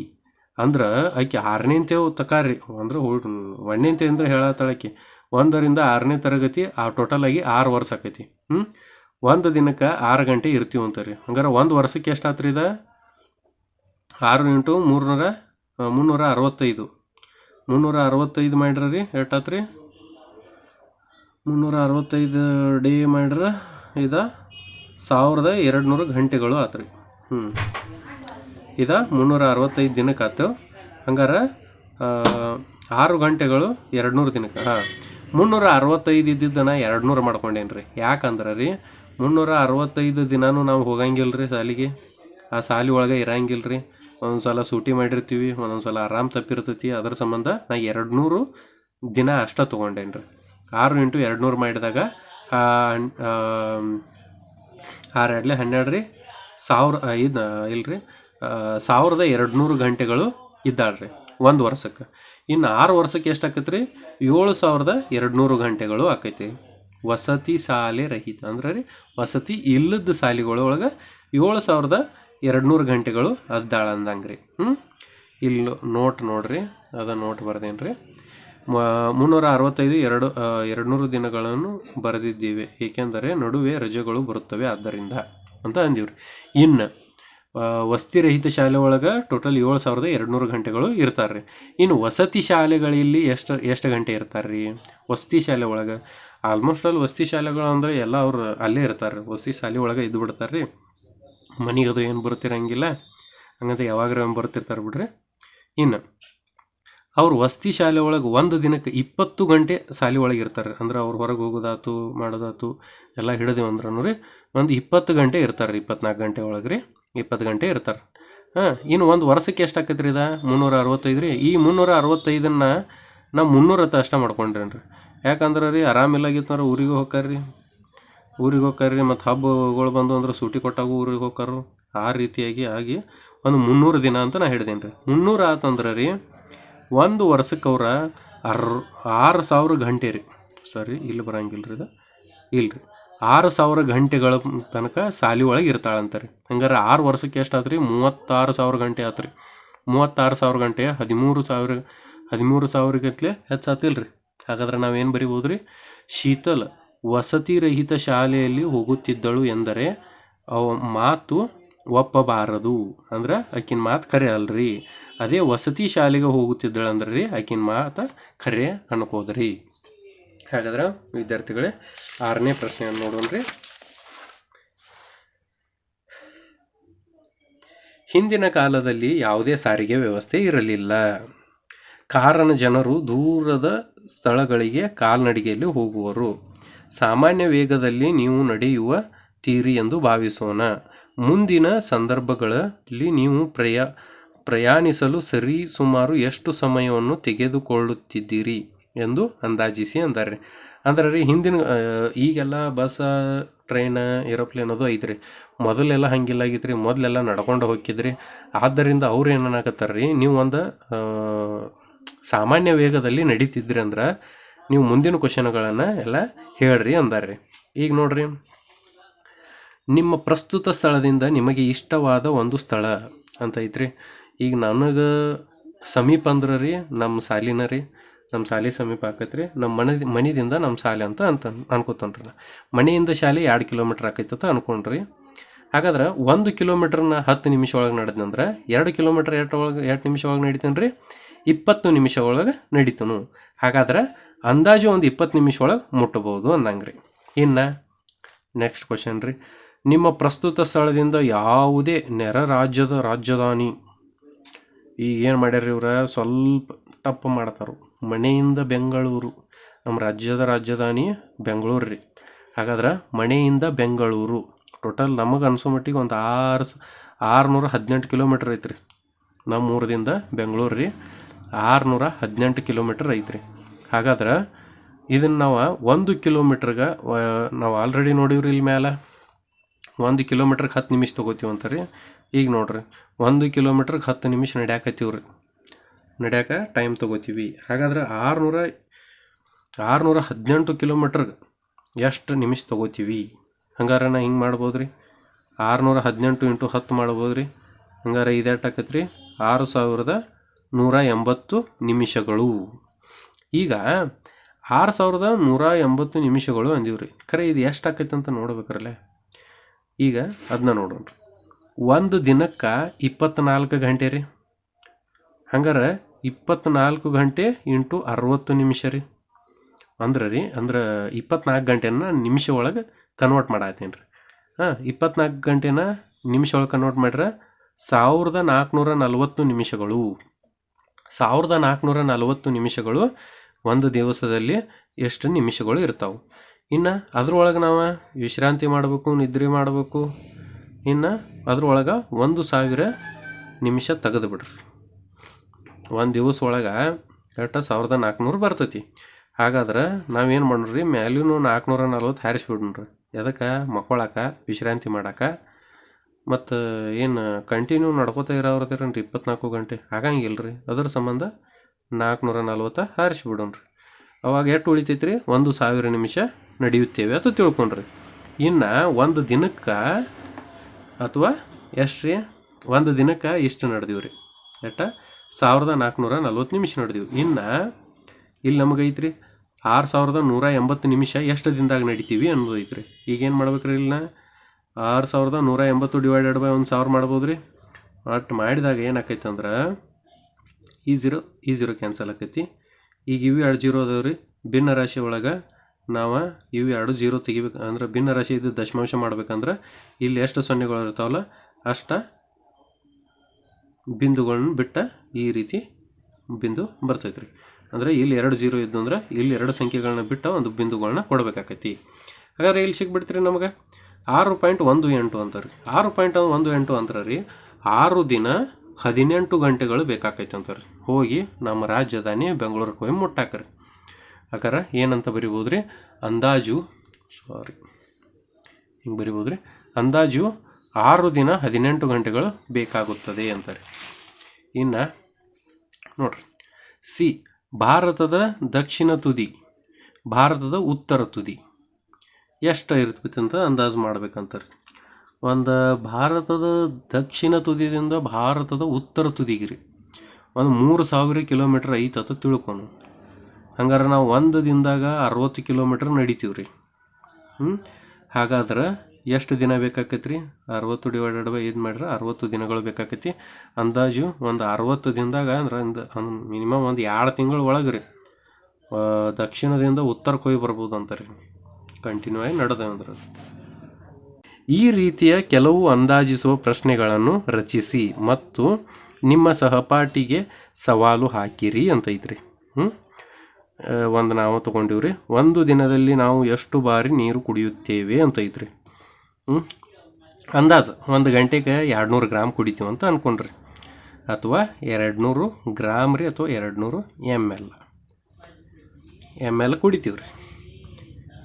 ಅಂದ್ರೆ ಆಕೆ ಆರನೇಂತೆ ತಕಾರಿ, ಅಂದ್ರೆ ಒಂದನೇಂತೆ ಅಂದ್ರೆ ಹೇಳತ್ತಾಳಕಿ ಒಂದರಿಂದ ಆರನೇ ತರಗತಿ ಆ ಟೋಟಲ್ ಆಗಿ ಆರು ವರ್ಷ ಆಕೈತಿ. ಹ್ಞೂ ಒಂದು ದಿನಕ್ಕೆ ಆರು ಗಂಟೆ ಇರ್ತೀವಿ ಅಂತಾರೆ. ಹಂಗಾರೆ ಒಂದು ವರ್ಷಕ್ಕೆ ಎಷ್ಟು ಆತ್ರಿ ಇದು? ಆರು ಇಂಟು ಮೂರ್ನೂರ ಮುನ್ನೂರ ಅರವತ್ತೈದು. ಮುನ್ನೂರ ಅರವತ್ತೈದು ಮಾಡ್ರಿ ರೀ ಎಷ್ಟಾತ್ರಿ ಮುನ್ನೂರ ಅರವತ್ತೈದು ಡೇ ಮಾಡ್ರ ಇದು ಸಾವಿರದ ಎರಡು ನೂರು ಗಂಟೆಗಳು ಆತು ರೀ. ಹ್ಞೂ ಇದು ಮುನ್ನೂರ ಅರವತ್ತೈದು ದಿನಕ್ಕೆ ಆತು. ಹಂಗಾರೆ ಆರು ಗಂಟೆಗಳು ಎರಡು ನೂರು ದಿನಕ್ಕೆ ಹಾಂ. ಮುನ್ನೂರ ಅರವತ್ತೈದು ಇದ್ದಿದ್ದನ್ನ ಎರಡು ನೂರು ಮಾಡ್ಕೊಂಡೇನಿ ರೀ. ಯಾಕಂದ್ರೆ ರೀ ಮುನ್ನೂರ ಅರವತ್ತೈದು ದಿನವೂ ನಾವು ಹೋಗಂಗಿಲ್ಲ ರೀ ಸಾಲಿಗೆ. ಆ ಸಾಲಿ ಒಳಗೆ ಇರಂಗಿಲ್ಲ ರೀ ಒಂದೊಂದು ಸಲ ಸೂಟಿ ಮಾಡಿರ್ತೀವಿ ಒಂದೊಂದು ಸಲ ಆರಾಮ್ ತಪ್ಪಿರ್ತೈತಿ. ಅದ್ರ ಸಂಬಂಧ ನಾ ಎರಡು ನೂರು ದಿನ ಅಷ್ಟೇ ತೊಗೊಂಡೇನಿ ರೀ ಆರು ಇಂಟು ಎರಡು ನೂರು ಮಾಡಿದಾಗ ಆರು ಎರಡಲೆ ಹನ್ನೆರಡು ರೀ, ಸಾವಿರ ಐದು ಇಲ್ರಿ ಸಾವಿರದ ಎರಡು ನೂರು ಗಂಟೆಗಳು ಇದ್ದಾಳ್ರಿ ಒಂದು ವರ್ಷಕ್ಕೆ. ಇನ್ನು ಆರು ವರ್ಷಕ್ಕೆ ಎಷ್ಟು ಆಕೈತೆ ರೀ ಏಳು ಸಾವಿರದ ಎರಡು ನೂರು ಗಂಟೆಗಳು ಆಕೈತಿ. ವಸತಿ ಶಾಲೆ ರಹಿತ ಅಂದ್ರೆ ರೀ, ವಸತಿ ಇಲ್ಲದ ಶಾಲೆಗಳೊಳಗೆ ಏಳು ಸಾವಿರದ ಎರಡು ನೂರು ಗಂಟೆಗಳು ಅದ್ದಾಳ ಅಂದಂಗೆ ರೀ ಹ್ಞೂ ಇಲ್ಲಿ ನೋಟ್ ನೋಡ್ರಿ, ಅದು ನೋಟ್ ಬರ್ದೇನು ರೀ ಮುನ್ನೂರ ಅರವತ್ತೈದು ಎರಡು ಎರಡು ನೂರು ದಿನಗಳನ್ನು ಬರೆದಿದ್ದೀವಿ. ಏಕೆಂದರೆ ನಡುವೆ ರಜೆಗಳು ಬರುತ್ತವೆ ಆದ್ದರಿಂದ ಅಂತ ಅಂದೀವ್ರಿ. ಇನ್ನು ವಸತಿರಹಿತ ಶಾಲೆ ಒಳಗೆ ಟೋಟಲ್ ಏಳು ಸಾವಿರದ ಎರಡು ನೂರು ಗಂಟೆಗಳು ಇರ್ತಾರೆ ರೀ ಇನ್ನು ವಸತಿ ಶಾಲೆಗಳಲ್ಲಿ ಎಷ್ಟು ಎಷ್ಟು ಗಂಟೆ ಇರ್ತಾರೆ ರೀ ವಸತಿ ಶಾಲೆ ಒಳಗೆ? ಆಲ್ಮೋಸ್ಟ್ ಆಲ್ ವಸತಿ ಶಾಲೆಗಳು ಅಂದ್ರೆ ಎಲ್ಲ ಅವರು ಅಲ್ಲೇ ಇರ್ತಾರೆ ರೀ ವಸತಿ ಶಾಲೆ ಒಳಗೆ ಇದ್ದು ಬಿಡ್ತಾರೆ ರೀ ಮನೆಗೆ ಅದು ಏನು ಬರ್ತಿರಂಗಿಲ್ಲ. ಹಂಗಂದ್ರೆ ಯಾವಾಗಾರ ಬರ್ತಿರ್ತಾರೆ ಬಿಡ್ರಿ. ಇನ್ನು ಅವ್ರು ವಸತಿ ಶಾಲೆ ಒಳಗೆ ಒಂದು ದಿನಕ್ಕೆ ಇಪ್ಪತ್ತು ಗಂಟೆ ಶಾಲೆ ಒಳಗೆ ಇರ್ತಾರೆ. ಅಂದ್ರೆ ಅವ್ರು ಹೊರಗೆ ಹೋಗೋದಾತು, ಮಾಡೋದಾತು ಎಲ್ಲ ಹಿಡಿದೇವು ಅಂದ್ರೂ ರೀ ಒಂದು ಇಪ್ಪತ್ತು ಗಂಟೆ ಇರ್ತಾರೆ ಇಪ್ಪತ್ನಾಲ್ಕು ಗಂಟೆ ಒಳಗೆ ರೀ, ಇಪ್ಪತ್ತು ಗಂಟೆ ಇರ್ತಾರೆ. ಹಾಂ, ಇನ್ನು ಒಂದು ವರ್ಷಕ್ಕೆ ಎಷ್ಟು ಆಕೈತೆ ರೀ ಇದು? ಮುನ್ನೂರ ಅರವತ್ತೈದು ರೀ. ಈ ಮುನ್ನೂರ ಅರವತ್ತೈದನ್ನು ನಾವು ಮುನ್ನೂರತ್ತ ಅಷ್ಟ ಮಾಡ್ಕೊಂಡ್ರೇನು ರೀ ಯಾಕಂದ್ರೆ ರೀ ಆರಾಮಿಲ್ಲಾಗಿತ್ತಂದ್ರೆ ಊರಿಗೆ ಹೋಗ್ತಾರೆ ರೀ ಊರಿಗೆ ಹೋಗ್ತಾರೆ ರೀ ಮತ್ತು ಹಬ್ಬಗಳು ಬಂದು ಅಂದ್ರೆ ಸೂಟಿ ಕೊಟ್ಟಾಗ ಊರಿಗೆ ಹೋಗ್ತಾರು ಆ ರೀತಿಯಾಗಿ ಆಗಿ ಒಂದು ಮುನ್ನೂರು ದಿನ ಅಂತ ನಾ ಹಿಡ್ದೇನೆ ರೀ ಮುನ್ನೂರು ಆತಂದ್ರೆ ರೀ, ಒಂದು ವರ್ಷಕ್ಕೆ ಅವ್ರ ಅರ್, ಆರು ಸಾವಿರ ಗಂಟೆ ರೀ. ಸಾರಿ, ಇಲ್ಲಿ ಬರಂಗಿಲ್ಲ ರೀ ಇದು. ಇಲ್ಲ ರೀ ಆರು ಸಾವಿರ ಗಂಟೆಗಳ ತನಕ ಸಾಲಿ ಒಳಗೆ ಇರ್ತಾಳಂತ ರೀ. ಹಂಗಾರೆ ಆರು ವರ್ಷಕ್ಕೆ ಎಷ್ಟು ಆತು ರೀ ಮೂವತ್ತಾರು ಸಾವಿರ ಗಂಟೆ ಆತು ರೀ ಮೂವತ್ತಾರು ಸಾವಿರ ಗಂಟೆ, ಹದಿಮೂರು ಸಾವಿರ, ಹದಿಮೂರು ಸಾವಿರಗತ್ಲೆ ಹೆಚ್ಚಾತಿಲ್ಲ ರೀ ಹಾಗಾದ್ರೆ ನಾವೇನು ಬರಿಬೋದು ರೀ ಶೀತಲ್ ವಸತಿ ರಹಿತ ಶಾಲೆಯಲ್ಲಿ ಹೋಗುತ್ತಿದ್ದಳು ಎಂದರೆ, ಅವ ಮಾತು ಒಪ್ಪಬಾರದು. ಅಂದ್ರೆ ಆಕಿನ ಮಾತು ಖರೆ ಅಲ್ರಿ. ಅದೇ ವಸತಿ ಶಾಲೆಗೆ ಹೋಗುತ್ತಿದ್ದಳು ಅಂದ್ರೆ ರೀ ಆಕಿನ ಮಾತು ಖರೆ ಅನ್ಕೋದ್ರಿ. ಹಾಗಾದ್ರೆ ವಿದ್ಯಾರ್ಥಿಗಳೇ, ಆರನೇ ಪ್ರಶ್ನೆಯನ್ನು ನೋಡೋಣ ರೀ ಹಿಂದಿನ ಕಾಲದಲ್ಲಿ ಯಾವುದೇ ಸಾರಿಗೆ ವ್ಯವಸ್ಥೆ ಇರಲಿಲ್ಲ. ಕಾರಣ ಜನರು ದೂರದ ಸ್ಥಳಗಳಿಗೆ ಕಾಲ್ನಡಿಗೆಯಲ್ಲಿ ಹೋಗುವರು. ಸಾಮಾನ್ಯ ವೇಗದಲ್ಲಿ ನೀವು ನಡೆಯುವ ತೀರಿ ಎಂದು ಭಾವಿಸೋಣ. ಮುಂದಿನ ಸಂದರ್ಭಗಳಲ್ಲಿ ನೀವು ಪ್ರಯಾ, ಪ್ರಯಾಣಿಸಲು ಸರಿ ಸುಮಾರು ಎಷ್ಟು ಸಮಯವನ್ನು ತೆಗೆದುಕೊಳ್ಳುತ್ತಿದ್ದೀರಿ ಎಂದು ಅಂದಾಜಿಸಿ ಅಂತಾರೆ ಅಂದ್ರೆ ಹಿಂದಿನ ಈಗೆಲ್ಲ ಬಸ್, ಟ್ರೈನ್, ಏರೋಪ್ಲೇನ್ ಅದು ಐತ್ರಿ. ಮೊದಲೆಲ್ಲ ಹಂಗಿಲ್ಲ ಆಗಿತ್ತು ರೀ ಮೊದಲೆಲ್ಲ ನಡ್ಕೊಂಡು ಹೋಗಿದ್ರಿ. ಆದ್ದರಿಂದ ಅವ್ರು ಏನು ರೀ ನೀವು ಒಂದು ಸಾಮಾನ್ಯ ವೇಗದಲ್ಲಿ ನಡೀತಿದ್ರಿ ಅಂದ್ರೆ ನೀವು ಮುಂದಿನ ಕ್ವಶನ್ಗಳನ್ನು ಎಲ್ಲ ಹೇಳ್ರಿ ಅಂದಾರ್ರಿ. ಈಗ ನೋಡ್ರಿ. ನಿಮ್ಮ ಪ್ರಸ್ತುತ ಸ್ಥಳದಿಂದ ನಿಮಗೆ ಇಷ್ಟವಾದ ಒಂದು ಸ್ಥಳ ಅಂತ ಐತ್ರಿ. ಈಗ ನನಗೆ ಸಮೀಪ ಅಂದ್ರೆ ರೀ ನಮ್ಮ ಸಾಲಿನ ರೀ ನಮ್ಮ ಶಾಲೆ ಸಮೀಪ ಆಕೈತ್ರಿ. ನಮ್ಮ ಮನೆ ಮನೆಯಿಂದ ನಮ್ಮ ಶಾಲೆ ಅಂತ ಅಂತ ಅನ್ಕೋತನ್ರಿ ಮನೆಯಿಂದ ಶಾಲೆ ಎರಡು ಕಿಲೋಮೀಟ್ರ್ ಆಕೈತತ ಅನ್ಕೊಂಡ್ರಿ. ಹಾಗಾದ್ರೆ ಒಂದು ಕಿಲೋಮೀಟ್ರನ್ನ ಹತ್ತು ನಿಮಿಷ ಒಳಗೆ ನಡೆದಂದ್ರೆ ಎರಡು ಕಿಲೋಮೀಟ್ರ್ ಎಷ್ಟು ಒಳಗೆ ಎರಡು ನಿಮಿಷ ಒಳಗೆ ನಡೀತೇನೆ ರೀ ಇಪ್ಪತ್ತು ನಿಮಿಷ ಒಳಗೆ ನಡೀತನು. ಹಾಗಾದ್ರೆ ಅಂದಾಜು ಒಂದು ಇಪ್ಪತ್ತು ನಿಮಿಷ ಒಳಗೆ ಮುಟ್ಟಬಹುದು ಅಂದಂಗೆ ರೀ ಇನ್ನು ನೆಕ್ಸ್ಟ್ ಕ್ವಶನ್ ರೀ. ನಿಮ್ಮ ಪ್ರಸ್ತುತ ಸ್ಥಳದಿಂದ ಯಾವುದೇ ನೆರ ರಾಜ್ಯದ ರಾಜಧಾನಿ. ಈಗ ಏನು ಮಾಡ್ಯಾರ ಇವ್ರ? ಸ್ವಲ್ಪ ಟಪ್ ಮಾಡ್ತಾರೆ. ಮನೆಯಿಂದ ಬೆಂಗಳೂರು. ನಮ್ಮ ರಾಜ್ಯದ ರಾಜಧಾನಿ ಬೆಂಗಳೂರು ರೀ. ಹಾಗಾದ್ರೆ ಮನೆಯಿಂದ ಬೆಂಗಳೂರು. ಟೋಟಲ್ ನಮಗೆ ಅನ್ಸೋ ಮಟ್ಟಿಗೆ ಒಂದು ಆರು ಆರುನೂರ ಹದಿನೆಂಟು ಕಿಲೋಮೀಟ್ರ್ ಐತ್ರಿ. ನಮ್ಮ ಊರದಿಂದ ಬೆಂಗಳೂರು ರೀ. ಆರುನೂರ ಹದಿನೆಂಟು ಕಿಲೋಮೀಟ್ರ್ ಐತ್ರಿ. ಹಾಗಾದ್ರೆ ಇದನ್ನು ನಾವು ಒಂದು ಕಿಲೋಮೀಟ್ರ್ಗೆ ನಾವು ಆಲ್ರೆಡಿ ನೋಡಿವ್ರಿ ಇಲ್ಲಿ ಮ್ಯಾಲೆ? ಒಂದು ಕಿಲೋಮೀಟ್ರಿಗೆ ಹತ್ತು ನಿಮಿಷ ತೊಗೋತೀವಿ ಅಂತ ರೀ ಈಗ ನೋಡಿರಿ, ಒಂದು ಕಿಲೋಮೀಟ್ರ್ಗೆ ಹತ್ತು ನಿಮಿಷ ನಡ್ಯಾಕತ್ತೀವಿ ರೀ ನಡ್ಯಾಕ ಟೈಮ್ ತೊಗೋತೀವಿ. ಹಾಗಾದ್ರೆ ಆರುನೂರ ಆರುನೂರ ಹದಿನೆಂಟು ಕಿಲೋಮೀಟ್ರ್ಗೆ ಎಷ್ಟು ನಿಮಿಷ ತೊಗೋತೀವಿ? ಹಂಗಾರೆ ನಾ ಹಿಂಗೆ ಮಾಡ್ಬೋದು ರೀ ಆರುನೂರ ಹದಿನೆಂಟು ಇಂಟು ಹತ್ತು ಮಾಡ್ಬೋದು ರೀ ಹಂಗಾರೆ ರೀ ಆರು ಸಾವಿರದ ನೂರ ಎಂಬತ್ತು ನಿಮಿಷಗಳು. ಈಗ ಆರು ಸಾವಿರದ ನೂರ ಎಂಬತ್ತು ನಿಮಿಷಗಳು ಅಂದೀವಿ ರೀ ಖರೆ, ಇದು ಎಷ್ಟು ಆಕೈತೆ ಅಂತ ನೋಡ್ಬೇಕ್ರಲ್ಲ. ಈಗ ಅದನ್ನ ನೋಡೋಣ. ಒಂದು ದಿನಕ್ಕೆ ಇಪ್ಪತ್ನಾಲ್ಕು ಗಂಟೆ ರೀ. ಹಂಗಾರೆ ಇಪ್ಪತ್ನಾಲ್ಕು ಗಂಟೆ ಇಂಟು ಅರವತ್ತು ನಿಮಿಷ ರೀ. ಅಂದ್ರೆ ರೀ, ಅಂದ್ರೆ ಇಪ್ಪತ್ನಾಲ್ಕು ಗಂಟೆನ ನಿಮಿಷ ಒಳಗೆ ಕನ್ವರ್ಟ್ ಮಾಡತ್ತೀನಿ ರೀ. ಹಾಂ, ಇಪ್ಪತ್ನಾಲ್ಕು ಗಂಟೆನ ನಿಮಿಷ ಒಳಗೆ ಕನ್ವರ್ಟ್ ಮಾಡ್ರೆ ಸಾವಿರದ ನಾಲ್ಕುನೂರ ನಲವತ್ತು ನಿಮಿಷಗಳು. ಸಾವಿರದ ನಾಲ್ಕುನೂರ ನಲವತ್ತು ನಿಮಿಷಗಳು ಒಂದು ದಿವಸದಲ್ಲಿ ಎಷ್ಟು ನಿಮಿಷಗಳು ಇರ್ತಾವೆ. ಇನ್ನು ಅದ್ರೊಳಗೆ ನಾವು ವಿಶ್ರಾಂತಿ ಮಾಡಬೇಕು, ನಿದ್ರೆ ಮಾಡಬೇಕು. ಇನ್ನು ಅದ್ರೊಳಗೆ ಒಂದು ಸಾವಿರ ನಿಮಿಷ ತೆಗೆದು ಬಿಡ್ರಿ. ಒಂದು ದಿವಸ ಒಳಗೆ ಎಷ್ಟು ಸಾವಿರದ ನಾಲ್ಕುನೂರು ಬರ್ತೈತಿ. ಹಾಗಾದ್ರೆ ನಾವೇನು ಮಾಡೋಣ್ರಿ, ಮ್ಯಾಲಿನೂ ನಾಲ್ಕುನೂರ ನಲ್ವತ್ತು ಹಾರಿಸ್ಬಿಡ್ರಿ ಎದಕ್ಕೆ? ಮಕ್ಕೊಳಕ್ಕೆ ವಿಶ್ರಾಂತಿ ಮಾಡಕ್ಕೆ ಮತ್ತು ಏನು ಕಂಟಿನ್ಯೂ ನಡ್ಕೋತಾ ರೀ ಇಪ್ಪತ್ನಾಲ್ಕು ಗಂಟೆ? ಆಗಂಗಿಲ್ಲ ರೀ ಅದರ ಸಂಬಂಧ ನಾಲ್ಕುನೂರ ನಲ್ವತ್ತು ಹಾರಿಸ್ಬಿಡೋಣ್ರಿ. ಅವಾಗ ಎಷ್ಟು ಉಳಿತೈತೆ ರೀ ಒಂದು ಸಾವಿರ ನಿಮಿಷ ನಡೆಯುತ್ತೇವೆ ಅಂತ ತಿಳ್ಕೊಂಡ್ರಿ. ಇನ್ನು ಒಂದು ದಿನಕ್ಕೆ ಅಥವಾ ಎಷ್ಟು ರೀ? ಒಂದು ದಿನಕ್ಕೆ ಇಷ್ಟು ನಡೆದೀವಿ ರೀ ಎಟ್ಟ? ಸಾವಿರದ ನಾಲ್ಕುನೂರ ನಲ್ವತ್ತು ನಿಮಿಷ ನಡೆದೀವಿ. ಇನ್ನು ಇಲ್ಲಿ ನಮಗೆ ಐತ್ರಿ ಆರು ಸಾವಿರದ ನೂರ ಎಂಬತ್ತು ನಿಮಿಷ ಎಷ್ಟು ದಿನದಾಗ ನಡಿತೀವಿ ಅನ್ನೋದು ಐತ್ರಿ. ಈಗೇನು ಮಾಡ್ಬೇಕ್ರಿ ಇಲ್ಲಿನ ಆರು ಸಾವಿರದ ನೂರ ಎಂಬತ್ತು ಡಿವೈಡೆಡ್ ಬೈ ಒಂದು ಸಾವಿರ ಮಾಡ್ಬೋದು ರೀ ಅಷ್ಟು ಮಾಡಿದಾಗ ಏನಾಕೈತೆ ಅಂದ್ರೆ ಈ ಜೀರೋ ಈ ಜೀರೋ ಕ್ಯಾನ್ಸಲ್ ಆಕೈತಿ. ಈಗ ಇವು ಎರಡು ಜೀರೋ ಅದಾವೆ ರೀ ಭಿನ್ನ ರಾಶಿ ಒಳಗೆ ನಾವು ಇವು ಎರಡು ಜೀರೋ ತೆಗಿಬೇಕು ಅಂದ್ರೆ ಭಿನ್ನ ರಾಶಿ ಇದು ದಶಮಾಂಶ ಮಾಡ್ಬೇಕಂದ್ರೆ ಇಲ್ಲಿ ಎಷ್ಟು ಸೊನ್ನೆಗಳು ಇರ್ತಾವಲ್ಲ, ಅಷ್ಟ ಬಿಂದುಗಳನ್ನ ಬಿಟ್ಟ ಈ ರೀತಿ ಬಿಂದು ಬರ್ತೈತೆ ರೀ ಅಂದರೆ ಇಲ್ಲಿ ಎರಡು ಜೀರೋ ಇದ್ದು ಅಂದ್ರೆ ಇಲ್ಲಿ ಎರಡು ಸಂಖ್ಯೆಗಳನ್ನ ಬಿಟ್ಟ ಒಂದು ಬಿಂದುಗಳನ್ನ ಕೊಡಬೇಕಾಕೈತಿ. ಹಾಗಾದ್ರೆ ಇಲ್ಲಿ ಸಿಕ್ಬಿಡ್ತೀರಿ ನಮಗೆ? ಆರು ಪಾಯಿಂಟ್ ಒಂದು ಎಂಟು ಅಂತಾರೆ. ರೀ ಆರು ಪಾಯಿಂಟ್ ಒಂದು ಎಂಟು ಅಂತಾರೆ ರೀ ಆರು ದಿನ ಹದಿನೆಂಟು ಗಂಟೆಗಳು ಬೇಕಾಕೈತೆ ಅಂತಾರೆ. ಹೋಗಿ ನಮ್ಮ ರಾಜಧಾನಿ ಬೆಂಗಳೂರಿಗೆ ಹೋಗಿ ಮುಟ್ಟಾಕ್ರಿ. ಹಾಗಾರೆ ಏನಂತ ಬರಿಬೋದು ರೀ ಅಂದಾಜು ಸಾರಿ ಹಿಂಗೆ ಬರಿಬೋದು ರೀ ಅಂದಾಜು ಆರು ದಿನ ಹದಿನೆಂಟು ಗಂಟೆಗಳು ಬೇಕಾಗುತ್ತದೆ ಅಂತಾರೆ. ಇನ್ನು ನೋಡ್ರಿ. ಸಿ, ಭಾರತದ ದಕ್ಷಿಣ ತುದಿ, ಭಾರತದ ಉತ್ತರ ತುದಿ. ಎಷ್ಟು ಇರ್ತೈತೆ ಅಂತ ಅಂದಾಜು ಮಾಡ್ಬೇಕಂತಾರೆ. ಒಂದು ಭಾರತದ ದಕ್ಷಿಣ ತುದಿಯಿಂದ ಭಾರತದ ಉತ್ತರ ತುದಿಗೆ ರೀ ಒಂದು ಮೂರು ಸಾವಿರ ಕಿಲೋಮೀಟ್ರ್ ಐತ ಅಂತ ತಿಳ್ಕೊನು ಹಂಗಾರೆ ನಾವು ಒಂದು ದಿನದಾಗ ಅರವತ್ತು ಕಿಲೋಮೀಟ್ರ್ ನಡಿತೀವಿ ರೀ ಹ್ಞೂ ಹಾಗಾದ್ರೆ ಎಷ್ಟು ದಿನ ಬೇಕಾಕೈತಿ ರೀ ಅರವತ್ತು ಡಿವೈಡೆಡ್ ಬೈ ಇದು ಮಾಡ್ರೆ ಅರವತ್ತು ದಿನಗಳು ಬೇಕಾಕೈತಿ ಅಂದಾಜು ಒಂದು ಅರವತ್ತು ದಿನದಾಗ ಅಂದ್ರೆ ಒಂದು ಮಿನಿಮಮ್ ಒಂದು ಎರಡು ತಿಂಗಳು ಒಳಗೆ ರೀ ದಕ್ಷಿಣದಿಂದ ಉತ್ತರಕ್ಕೆ ಹೋಗಿ ಬರ್ಬೋದು ಅಂತ ರೀ ಕಂಟಿನ್ಯೂ ಆಗಿ ನಡೆದ ಅಂದ್ರೆ ಈ ರೀತಿಯ ಕೆಲವು ಅಂದಾಜಿಸುವ ಪ್ರಶ್ನೆಗಳನ್ನು ರಚಿಸಿ ಮತ್ತು ನಿಮ್ಮ ಸಹಪಾಠಿಗೆ ಸವಾಲು ಹಾಕಿರಿ ಅಂತ ಐತ್ರಿ. ಹ್ಞೂ ಒಂದು ನಾವು ತಗೊಂಡಿವ್ರಿ. ಒಂದು ದಿನದಲ್ಲಿ ನಾವು ಎಷ್ಟು ಬಾರಿ ನೀರು ಕುಡಿಯುತ್ತೇವೆ ಅಂತ ಐತ್ರಿ. ಹ್ಞೂ ಅಂದಾಜು, ಒಂದು ಗಂಟೆಗೆ ಎರಡು ನೂರು ಗ್ರಾಮ್ ಕುಡಿತೀವಿ ಅಂತ ಅನ್ಕೊಂಡ್ರಿ. ಅಥವಾ ಎರಡು ನೂರು ಗ್ರಾಮ್ ರೀ ಅಥವಾ ಎರಡು ನೂರು ಎಂ ಎಲ್. ಎಂ ಎಲ್ ಕುಡಿತೀವಿ ರೀ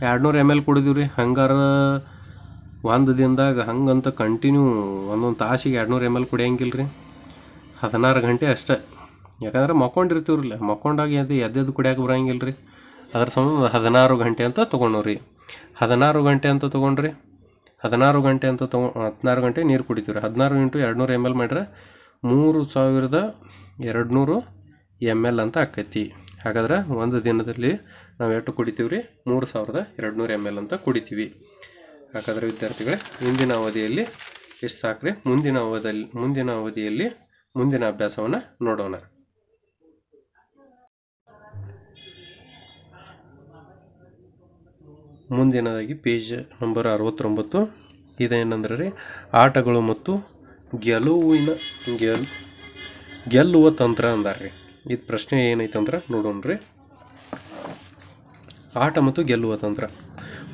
ಎರಡು ಎಂ ಎಲ್ ಕುಡಿದೀವಿ ರೀ ಹಂಗಾರ ಒಂದು ದಿನದಾಗ ಹಂಗಂತ ಕಂಟಿನ್ಯೂ ಒಂದೊಂದು ತಾಸಿಗೆ ಎರಡು ನೂರು ಎಂ ಎಲ್ ಕುಡಿಯಂಗಿಲ್ಲ ರೀ ಹದಿನಾರು ಗಂಟೆ ಅಷ್ಟೇ. ಯಾಕಂದ್ರೆ ಮಕ್ಕೊಂಡಿರ್ತೀವ್ರಲ್ಲ ಮಕ್ಕೊಂಡಾಗ ಎದ್ದು ಎದ್ದೆದ್ದು ಕುಡಿಯಕ್ಕೆ ಬರಂಗಿಲ್ಲ ರೀ ಅದ್ರ ಸಂಬಂಧ ಹದಿನಾರು ಗಂಟೆ ಅಂತ ತೊಗೊಂಡವ್ರಿ. ಹದಿನಾರು ಗಂಟೆ ಅಂತ ತೊಗೊಂಡ್ರಿ, ಹದಿನಾರು ಗಂಟೆ ಅಂತ ತಗೊ, ಹದಿನಾರು ಗಂಟೆ ನೀರು ಕುಡಿತೀವಿ ರೀ ಹದಿನಾರು ಇಂಟು ಎರಡು ನೂರು ಎಂ ಎಲ್ ಮಾಡ್ರೆ ಮೂರು ಸಾವಿರದ ಎರಡು ನೂರು ಎಂ ಎಲ್ ಅಂತ ಆಕೈತಿ. ಹಾಗಾದ್ರೆ ಒಂದು ದಿನದಲ್ಲಿ ನಾವು ಎಷ್ಟು ಕುಡಿತೀವಿ ರೀ ಮೂರು ಸಾವಿರದ ಎರಡು ನೂರು ಎಂ ಎಲ್ ಅಂತ ಕುಡಿತೀವಿ. ಹಾಗಾದ್ರೆ ವಿದ್ಯಾರ್ಥಿಗಳೇ ಇಂದಿನ ಅವಧಿಯಲ್ಲಿ ಎಷ್ಟು ಸಾಕ್ರಿ? ಮುಂದಿನ ಅವಧಿಯಲ್ಲಿ ಮುಂದಿನ ಅವಧಿಯಲ್ಲಿ ಮುಂದಿನ ಅಭ್ಯಾಸವನ್ನು ನೋಡೋಣ. ಮುಂದಿನದಾಗಿ ಪೇಜ್ ನಂಬರ್ ಅರವತ್ತೊಂಬತ್ತು. ಇದೇನೆಂದರೆ ರೀ, ಆಟಗಳು ಮತ್ತು ಗೆಲುವಿನ ಗೆಲ್, ಗೆಲ್ಲುವ ತಂತ್ರ ಅಂದಾರ್ರಿ ಇದು ಪ್ರಶ್ನೆ ಏನೈತಂದ್ರೆ ರೀ ಆಟ ಮತ್ತು ಗೆಲ್ಲುವ ತಂತ್ರ.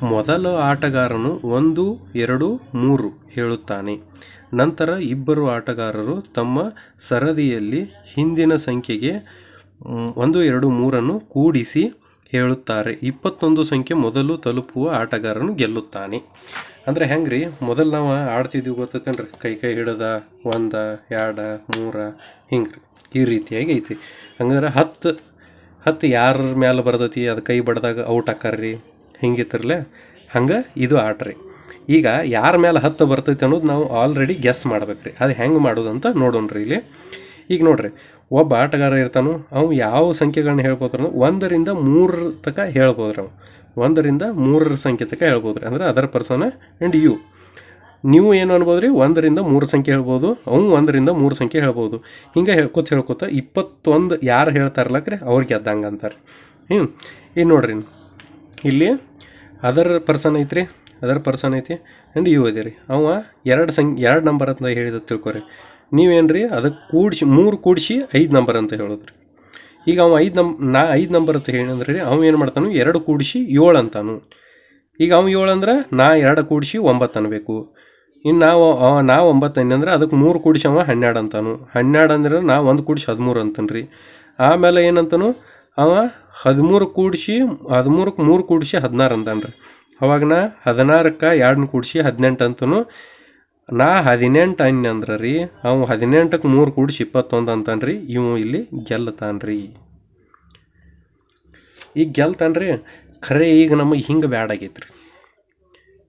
ಮೊದಲ ಆಟಗಾರನು ಒಂದು, ಎರಡು, ಮೂರು ಹೇಳುತ್ತಾನೆ. ನಂತರ ಇಬ್ಬರು ಆಟಗಾರರು ತಮ್ಮ ಸರದಿಯಲ್ಲಿ ಹಿಂದಿನ ಸಂಖ್ಯೆಗೆ ಒಂದು, ಎರಡು, ಮೂರನ್ನು ಕೂಡಿಸಿ ಹೇಳುತ್ತಾರೆ. ಇಪ್ಪತ್ತೊಂದು ಸಂಖ್ಯೆ ಮೊದಲು ತಲುಪುವ ಆಟಗಾರನು ಗೆಲ್ಲುತ್ತಾನೆ. ಅಂದ್ರೆ ಹೆಂಗ್ರಿ? ಮೊದಲು ನಾವು ಆಡ್ತಿದ್ದೀವಿ ಗೊತ್ತೈತೇನ್ರಿ? ಕೈ ಕೈ ಹಿಡದ, ಒಂದ, ಎರಡ, ಮೂರ ರೀ ಈ ರೀತಿಯಾಗಿ ಐತಿ. ಹಂಗಾರೆ ಹತ್ತು ಹತ್ತು ಯಾರ ಮ್ಯಾಲೆ ಬರ್ತೈತಿ? ಅದು ಕೈ ಬಡ್ದಾಗ ಔಟ್ ಆಕ್ಕಾರ್ರಿ ಹಿಂಗಿತ್ತಿರಲ್ಲ ಹಂಗೆ ಇದು ಆಟ ರೀ. ಈಗ ಯಾರ ಮೇಲೆ ಹತ್ತು ಬರ್ತೈತೆ ಅನ್ನೋದು ನಾವು ಆಲ್ರೆಡಿ ಗೆಸ್ ಮಾಡ್ಬೇಕು ರೀ. ಅದು ಹೆಂಗೆ ಮಾಡೋದು ಅಂತ ರೀ ಇಲ್ಲಿ. ಈಗ ನೋಡ್ರಿ, ಒಬ್ಬ ಆಟಗಾರ ಇರ್ತಾನು, ಅವು ಯಾವ ಸಂಖ್ಯೆಗಳನ್ನ ಹೇಳ್ಬೋದ್ರ ಒಂದರಿಂದ ಮೂರರ ತನಕ ಹೇಳ್ಬೋದ್ರಿ ಅವು. ಒಂದರಿಂದ ಮೂರರ ಸಂಖ್ಯೆ ತನಕ ಹೇಳ್ಬೋದ್ರಿ. ಅಂದ್ರೆ ಅದರ್ ಪರ್ಸನ್ ಆ್ಯಂಡ್ ಯು ನೀವು ಏನು ಅನ್ಬೋದು ರೀ ಒಂದರಿಂದ ಮೂರು ಸಂಖ್ಯೆ ಹೇಳ್ಬೋದು, ಅವು ಒಂದರಿಂದ ಮೂರು ಸಂಖ್ಯೆ ಹೇಳ್ಬೋದು. ಹಿಂಗೆ ಹೇಳ್ಕೊತ ಹೇಳ್ಕೊತ ಇಪ್ಪತ್ತೊಂದು ಯಾರು ಹೇಳ್ತಾರಲ್ಲಕ್ರೆ ಅವ್ರಿಗೆ ಗೆದ್ದಂಗೆ ಅಂತಾರೆ. ಹ್ಞೂ ಈಗ ನೋಡ್ರಿ. ಇಲ್ಲಿ ಅದರ್ ಪರ್ಸನ್ ಐತ್ರಿ ಅದರ್ ಪರ್ಸನ್ ಐತಿ ಆ್ಯಂಡ್ ಯು ಅದೇ ರೀ ಅವ ಎರಡು ಸಂಖ್ಯೆ ಎರಡು ನಂಬರ್ ಅಂತ ಹೇಳಿದ ತಿಳ್ಕೊರಿ. ನೀವೇನು ರೀ ಅದಕ್ಕೆ ಕೂಡಿಸಿ, ಮೂರು ಕೂಡಿಸಿ ಐದು ನಂಬರ್ ಅಂತ ಹೇಳೋದ್ರಿ. ಈಗ ಅವ ಐದು ನಂ ನಾ, ಐದು ನಂಬರ್ ಅಂತ ಹೇಳಿದ್ರೆ ರೀ ಅವ ಏನು ಮಾಡ್ತಾನು, ಎರಡು ಕೂಡಿಸಿ ಏಳು ಅಂತಾನು. ಈಗ ಅವ ಏಳು ಅಂದ್ರೆ, ನಾ ಎರಡು ಕೂಡಿಸಿ ಒಂಬತ್ತು ಅನ್ಬೇಕು. ಇನ್ನು ನಾವು ನಾ ಒಂಬತ್ತು ಅಂದ್ರೆ ಅದಕ್ಕೆ ಮೂರು ಕೂಡಿಸಿ ಅವ ಹನ್ನೆರಡು ಅಂತಾನು. ಹನ್ನೆರಡು ಅಂದ್ರೆ ನಾ ಒಂದು ಕೂಡಿಸಿ ಹದಿಮೂರು ಅಂತಾನ್ರಿ. ಆಮೇಲೆ ಏನಂತಾನು ಅವ ಹದಿಮೂರು ಕೂಡಿಸಿ ಹದಿಮೂರಕ್ಕೆ ಮೂರು ಕೂಡಿಸಿ ಹದಿನಾರು ಅಂತಾನ್ರಿ ಅವಾಗ ನಾ ಹದಿನಾರಕ್ಕೆ ಎರಡನ್ನ ಕೂಡಿಸಿ ಹದಿನೆಂಟು ಅಂತನು, ನಾ ಹದಿನೆಂಟು ಅಂದ್ರೆ ರೀ ಅವ ಹದಿನೆಂಟಕ್ಕೆ ಮೂರು ಕೂಡಿಸಿ ಇಪ್ಪತ್ತೊಂದು ಅಂತಾನ್ರಿ, ಇವು ಇಲ್ಲಿ ಗೆಲ್ಲತಾನ್ರಿ. ಈಗ ಗೆಲ್ತಾನ್ರಿ, ಖರೆ ಈಗ ನಮಗೆ ಹಿಂಗೆ ಬ್ಯಾಡ್ ರೀ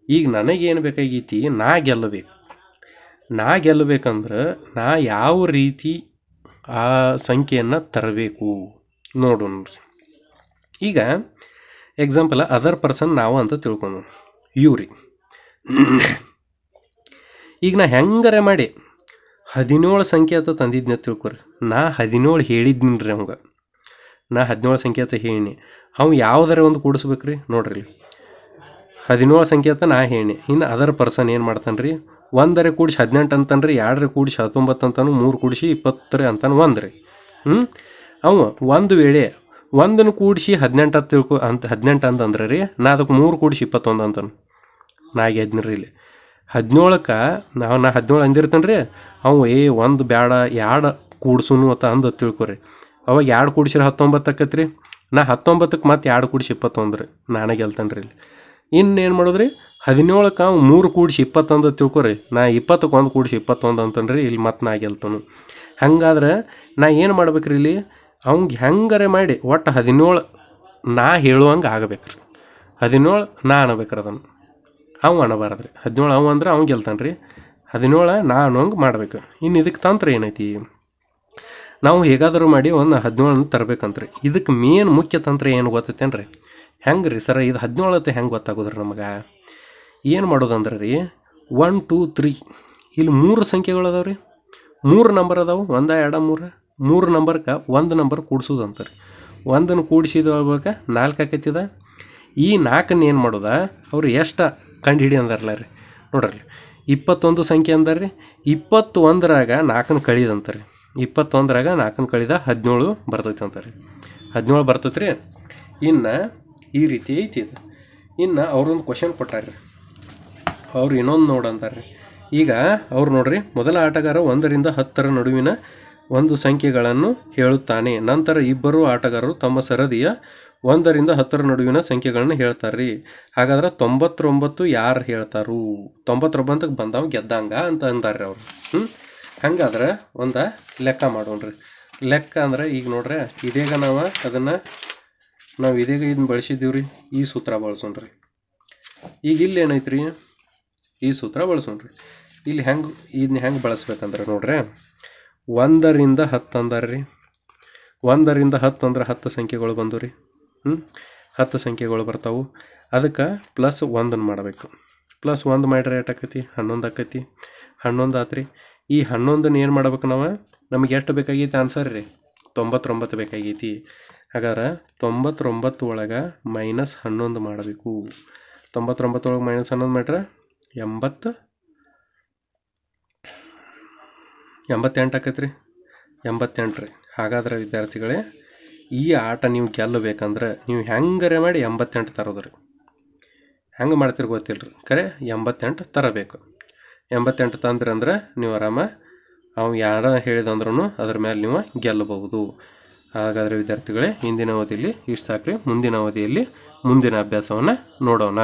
ಈಗ ನನಗೇನು ಬೇಕಾಗೈತಿ, ನಾ ಗೆಲ್ಲಬೇಕು. ನಾ ಗೆಲ್ಲಬೇಕಂದ್ರೆ ನಾ ಯಾವ ರೀತಿ ಆ ಸಂಖ್ಯೆಯನ್ನು ತರಬೇಕು? ನೋಡೋಣ್ರಿ ಈಗ ಎಕ್ಸಾಂಪಲ್ ಅದರ್ ಪರ್ಸನ್ ನಾವು ಅಂತ ತಿಳ್ಕೊಂಡು ಇವ್ರಿ. ಈಗ ನಾ ಹೆಂಗರೆ ಮಾಡಿ ಹದಿನೇಳು ಸಂಖ್ಯೆ ಅಂತ ತಂದಿದ್ನಿ ತಿಳ್ಕೊರಿ. ನಾ ಹದಿನೇಳು ಹೇಳಿದ್ನಿ ರೀ ಅವಂಗೆ. ನಾ ಹದಿನೇಳು ಸಂಖ್ಯೆ ಅಂತ ಹೇಳಿನಿ. ಅವ ಯಾವ್ದಾರ ಒಂದು ಕೂಡಿಸ್ಬೇಕ್ರಿ? ನೋಡ್ರಿ ಇಲ್ಲಿ. ಹದಿನೇಳು ಸಂಖ್ಯೆ ಅಂತ ನಾ ಹೇಳಿ ಇನ್ನು ಅದರ್ ಪರ್ಸನ್ ಏನು ಮಾಡ್ತಾನೆ ರೀ ಒಂದರೆ ಕೂಡಿಸಿ ಹದಿನೆಂಟು ಅಂತಾನೆ ರೀ ಎರಡರ ಕೂಡಿಸಿ ಹತ್ತೊಂಬತ್ತು ಅಂತಾನು, ಮೂರು ಕೂಡಿಸಿ ಇಪ್ಪತ್ತರ ಅಂತಾನು ಒಂದು ರೀ ಹ್ಞೂ ಅವ ಒಂದು ವೇಳೆ ಒಂದನ್ನು ಕೂಡಿಸಿ ಹದಿನೆಂಟು ಅಂತ ತಿಳ್ಕೊ ಅಂತ ಹದಿನೆಂಟು ಅಂತಂದ್ರೆ ರೀ, ನಾ ಅದಕ್ಕೆ ಮೂರು ಕೂಡಿಸಿ ಇಪ್ಪತ್ತೊಂದು ಅಂತಾನು. ನಾ ರೀ ಇಲ್ಲಿ. ಹದಿನೇಳಕ್ಕೆ ನಾವು ನಾ ಹದಿನೇಳು ಅಂದಿರ್ತಾನೆ ರೀ ಅವ ಏ ಒಂದು ಬ್ಯಾಡ, ಎರಡು ಕೂಡ್ಸುನು ಅಂತ ಅಂದು ತಿಳ್ಕೊರಿ. ಅವಾಗ ಎರಡು ಕೂಡಿಸಿರ ಹತ್ತೊಂಬತ್ತು ಆಕತ್ರಿ, ನಾ ಹತ್ತೊಂಬತ್ತಕ್ಕೆ ಮತ್ತೆ ಎರಡು ಕೂಡಿಸಿ ಇಪ್ಪತ್ತೊಂದು ರೀ, ನಾನೇ ಗೆಲ್ತಾನೆ ರೀ ಇಲ್ಲಿ. ಇನ್ನೇನು ಮಾಡೋದ್ರಿ, ಹದಿನೇಳಕ್ಕೆ ಅವ್ನು ಮೂರು ಕೂಡಿಸಿ ಇಪ್ಪತ್ತೊಂದು ತಿಳ್ಕೊರಿ, ನಾ ಇಪ್ಪತ್ತಕ್ಕೆ ಒಂದು ಕೂಡಿಸಿ ಇಪ್ಪತ್ತೊಂದು ಅಂತನ್ರಿ, ಇಲ್ಲಿ ಮತ್ತೆ ನಾ ಗೆಲ್ತಾನು. ಹಂಗಾದ್ರೆ ನಾ ಏನು ಮಾಡ್ಬೇಕ್ರಿ ಇಲ್ಲಿ ಅವ್ಗೆ ಹೆಂಗಾರೆ ಮಾಡಿ, ಒಟ್ಟು ಹದಿನೇಳು ನಾ ಹೇಳುವಂಗೆ ಆಗ್ಬೇಕು ರೀ ಹದಿನೇಳು ನಾ ಅನ್ಬೇಕ್ರಿ ಅದನ್ನು. ಅವ ಅನ್ನಬಾರದ್ರಿ ರೀ ಹದಿನೇಳು ಅವ ಅಂದ್ರೆ ಅವ್ನು ಗೆಲ್ತಾನೆ ರೀ ಹದಿನೇಳು ನಾ ಅನ್ನೋಂಗೆ ಮಾಡ್ಬೇಕು. ಇನ್ನು ಇದಕ್ಕೆ ತಂತ್ರ ಏನೈತಿ? ನಾವು ಹೇಗಾದರೂ ಮಾಡಿ ಒಂದು ಹದಿನೇಳನ್ನ ತರ್ಬೇಕಂತ್ರಿ. ಇದಕ್ಕೆ ಮೇನ್ ಮುಖ್ಯ ತಂತ್ರ ಏನು ಗೊತ್ತೈತೇನ್ರಿ? ಹೆಂಗೆ ರೀ ಸರ, ಇದು ಹದಿನೇಳತ್ತೆ ಹೆಂಗೆ ಗೊತ್ತಾಗೋದ್ರಿ ನಮಗೆ? ಏನು ಮಾಡೋದಂದ್ರೆ ರೀ ಒನ್ ಟೂ ತ್ರೀ ಇಲ್ಲಿ ಮೂರು ಸಂಖ್ಯೆಗಳು ಅದಾವೆ ರೀ ಮೂರು ನಂಬರ್ ಅದಾವೆ. ಒಂದ, ಎರಡ, ಮೂರು. ಮೂರು ನಂಬರ್ಗೆ ಒಂದು ನಂಬರ್ ಕೂಡ್ಸೋದು ಅಂತಾರೆ ಒಂದನ್ನು ಕೂಡಿಸಿದ ಬಳಿಕ ನಾಲ್ಕು ಆಕೈತಿದ. ಈ ನಾಲ್ಕನ್ನು ಏನು ಮಾಡೋದ? ಅವ್ರು ಎಷ್ಟು ಕಂಡು ಹಿಡಿ ಅಂದಾರಲ್ಲ ರೀ ನೋಡ್ರಿ, ಇಪ್ಪತ್ತೊಂದು ಸಂಖ್ಯೆ ಅಂದಾರ ರೀ ಇಪ್ಪತ್ತೊಂದರಾಗ ನಾಲ್ಕನ್ನು ಕಳಿದಂತಾರೆ. ಇಪ್ಪತ್ತೊಂದರಾಗ ನಾಲ್ಕನ್ನು ಕಳಿದ ಹದಿನೇಳು ಬರ್ತೈತೆ ಅಂತಾರೆ ಹದಿನೇಳು ಬರ್ತೈತೆ ರೀ ಇನ್ನು ಈ ರೀತಿ ಐತಿ ಇದು. ಇನ್ನು ಅವ್ರೊಂದು ಕ್ವಶನ್ ಕೊಟ್ಟಾರ್ರಿ. ಅವ್ರು ಇನ್ನೊಂದು ನೋಡಂತಾರೆ ಅಂತಾರೆ ಈಗ ಅವ್ರು ನೋಡ್ರಿ, ಮೊದಲ ಆಟಗಾರ ಒಂದರಿಂದ ಹತ್ತರ ನಡುವಿನ ಒಂದು ಸಂಖ್ಯೆಗಳನ್ನು ಹೇಳುತ್ತಾನೆ. ನಂತರ ಇಬ್ಬರು ಆಟಗಾರರು ತಮ್ಮ ಸರದಿಯ ಒಂದರಿಂದ ಹತ್ತರ ನಡುವಿನ ಸಂಖ್ಯೆಗಳನ್ನು ಹೇಳ್ತಾರ್ರಿ ಹಾಗಾದ್ರೆ ತೊಂಬತ್ತೊಂಬತ್ತು ಯಾರು ಹೇಳ್ತಾರು? ತೊಂಬತ್ತೊಂಬತ್ತಕ್ಕೆ ಬಂದವ ಗೆದ್ದಂಗ ಅಂತ ಅಂದಾರ್ರಿ ಅವ್ರು. ಹ್ಞೂ ಹಂಗಾದ್ರೆ ಒಂದು ಲೆಕ್ಕ ಮಾಡೋಣ್ರಿ. ಲೆಕ್ಕ ಅಂದ್ರೆ ಈಗ ನೋಡ್ರಿ ಇದೀಗ ನಾವು ಅದನ್ನು ನಾವು ಇದೀಗ ಇದನ್ನ ಬಳಸಿದ್ದೀವ್ರಿ. ಈ ಸೂತ್ರ ಬಳಸೋಣ್ರಿ. ಈಗ ಇಲ್ಲಿ ಏನೈತ್ರಿ? ಈ ಸೂತ್ರ ಬಳಸೋಣ್ರಿ. ಇಲ್ಲಿ ಹೆಂಗೆ ಇದನ್ನ ಹೆಂಗೆ ಬಳಸ್ಬೇಕಂದ್ರೆ ನೋಡ್ರಿ ಒಂದರಿಂದ ಹತ್ತು ರೀ ಒಂದರಿಂದ ಹತ್ತು ಅಂದ್ರೆ ಹತ್ತು ಸಂಖ್ಯೆಗಳು ಬಂದು ರೀ ಹ್ಞೂ ಹತ್ತು ಸಂಖ್ಯೆಗಳು ಬರ್ತಾವು. ಅದಕ್ಕೆ ಪ್ಲಸ್ ಒಂದನ್ನು ಮಾಡಬೇಕು. ಪ್ಲಸ್ ಒಂದು ಮಾಡ್ರೆ ಆಕೈತಿ? ಹನ್ನೊಂದು ಆಕೈತಿ. ಹನ್ನೊಂದು ಆತ್ರಿ. ಈ ಹನ್ನೊಂದನ್ನು ಏನು ಮಾಡ್ಬೇಕು ನಾವು? ನಮಗೆ ಎಷ್ಟು ಬೇಕಾಗೈತಿ ಆನ್ಸರ್ ರೀ? ತೊಂಬತ್ತೊಂಬತ್ತು ಬೇಕಾಗೈತಿ. ಹಾಗಾದ್ರೆ ತೊಂಬತ್ತೊಂಬತ್ತು ಒಳಗೆ ಮೈನಸ್ ಹನ್ನೊಂದು ಮಾಡಬೇಕು. ತೊಂಬತ್ತೊಂಬತ್ತು ಒಳಗೆ ಮೈನಸ್ ಹನ್ನೊಂದು ಮಾಡ್ರೆ ಎಂಬತ್ತು ಎಂಬತ್ತೆಂಟು ಆಕೈತೆ ರೀ ಎಂಬತ್ತೆಂಟು ರೀ. ಹಾಗಾದ್ರೆ ವಿದ್ಯಾರ್ಥಿಗಳೇ, ಈ ಆಟ ನೀವು ಗೆಲ್ಲಬೇಕಂದ್ರೆ ನೀವು ಹೆಂಗರೆ ಮಾಡಿ ಎಂಬತ್ತೆಂಟು ತರೋದು ರೀ ಹೆಂಗೆ ಮಾಡ್ತೀರಿ ಗೊತ್ತಿಲ್ಲ ರೀ ಖರೆ, ಎಂಬತ್ತೆಂಟು ತರಬೇಕು. ಎಂಬತ್ತೆಂಟು ತಂದ್ರೆ ಅಂದ್ರೆ ನೀವು ಆರಾಮ ಅವ್ನು ಯಾರ ಹೇಳಿದಂದ್ರೂ ಅದ್ರ ಮೇಲೆ ನೀವು ಗೆಲ್ಲಬಹುದು. ಹಾಗಾದರೆ ವಿದ್ಯಾರ್ಥಿಗಳೇ ಇಂದಿನ ಅವಧಿಯಲ್ಲಿ ಇಷ್ಟು ಸಾಕ್ರಿ, ಮುಂದಿನ ಅವಧಿಯಲ್ಲಿ ಮುಂದಿನ ಅಭ್ಯಾಸವನ್ನು ನೋಡೋಣ.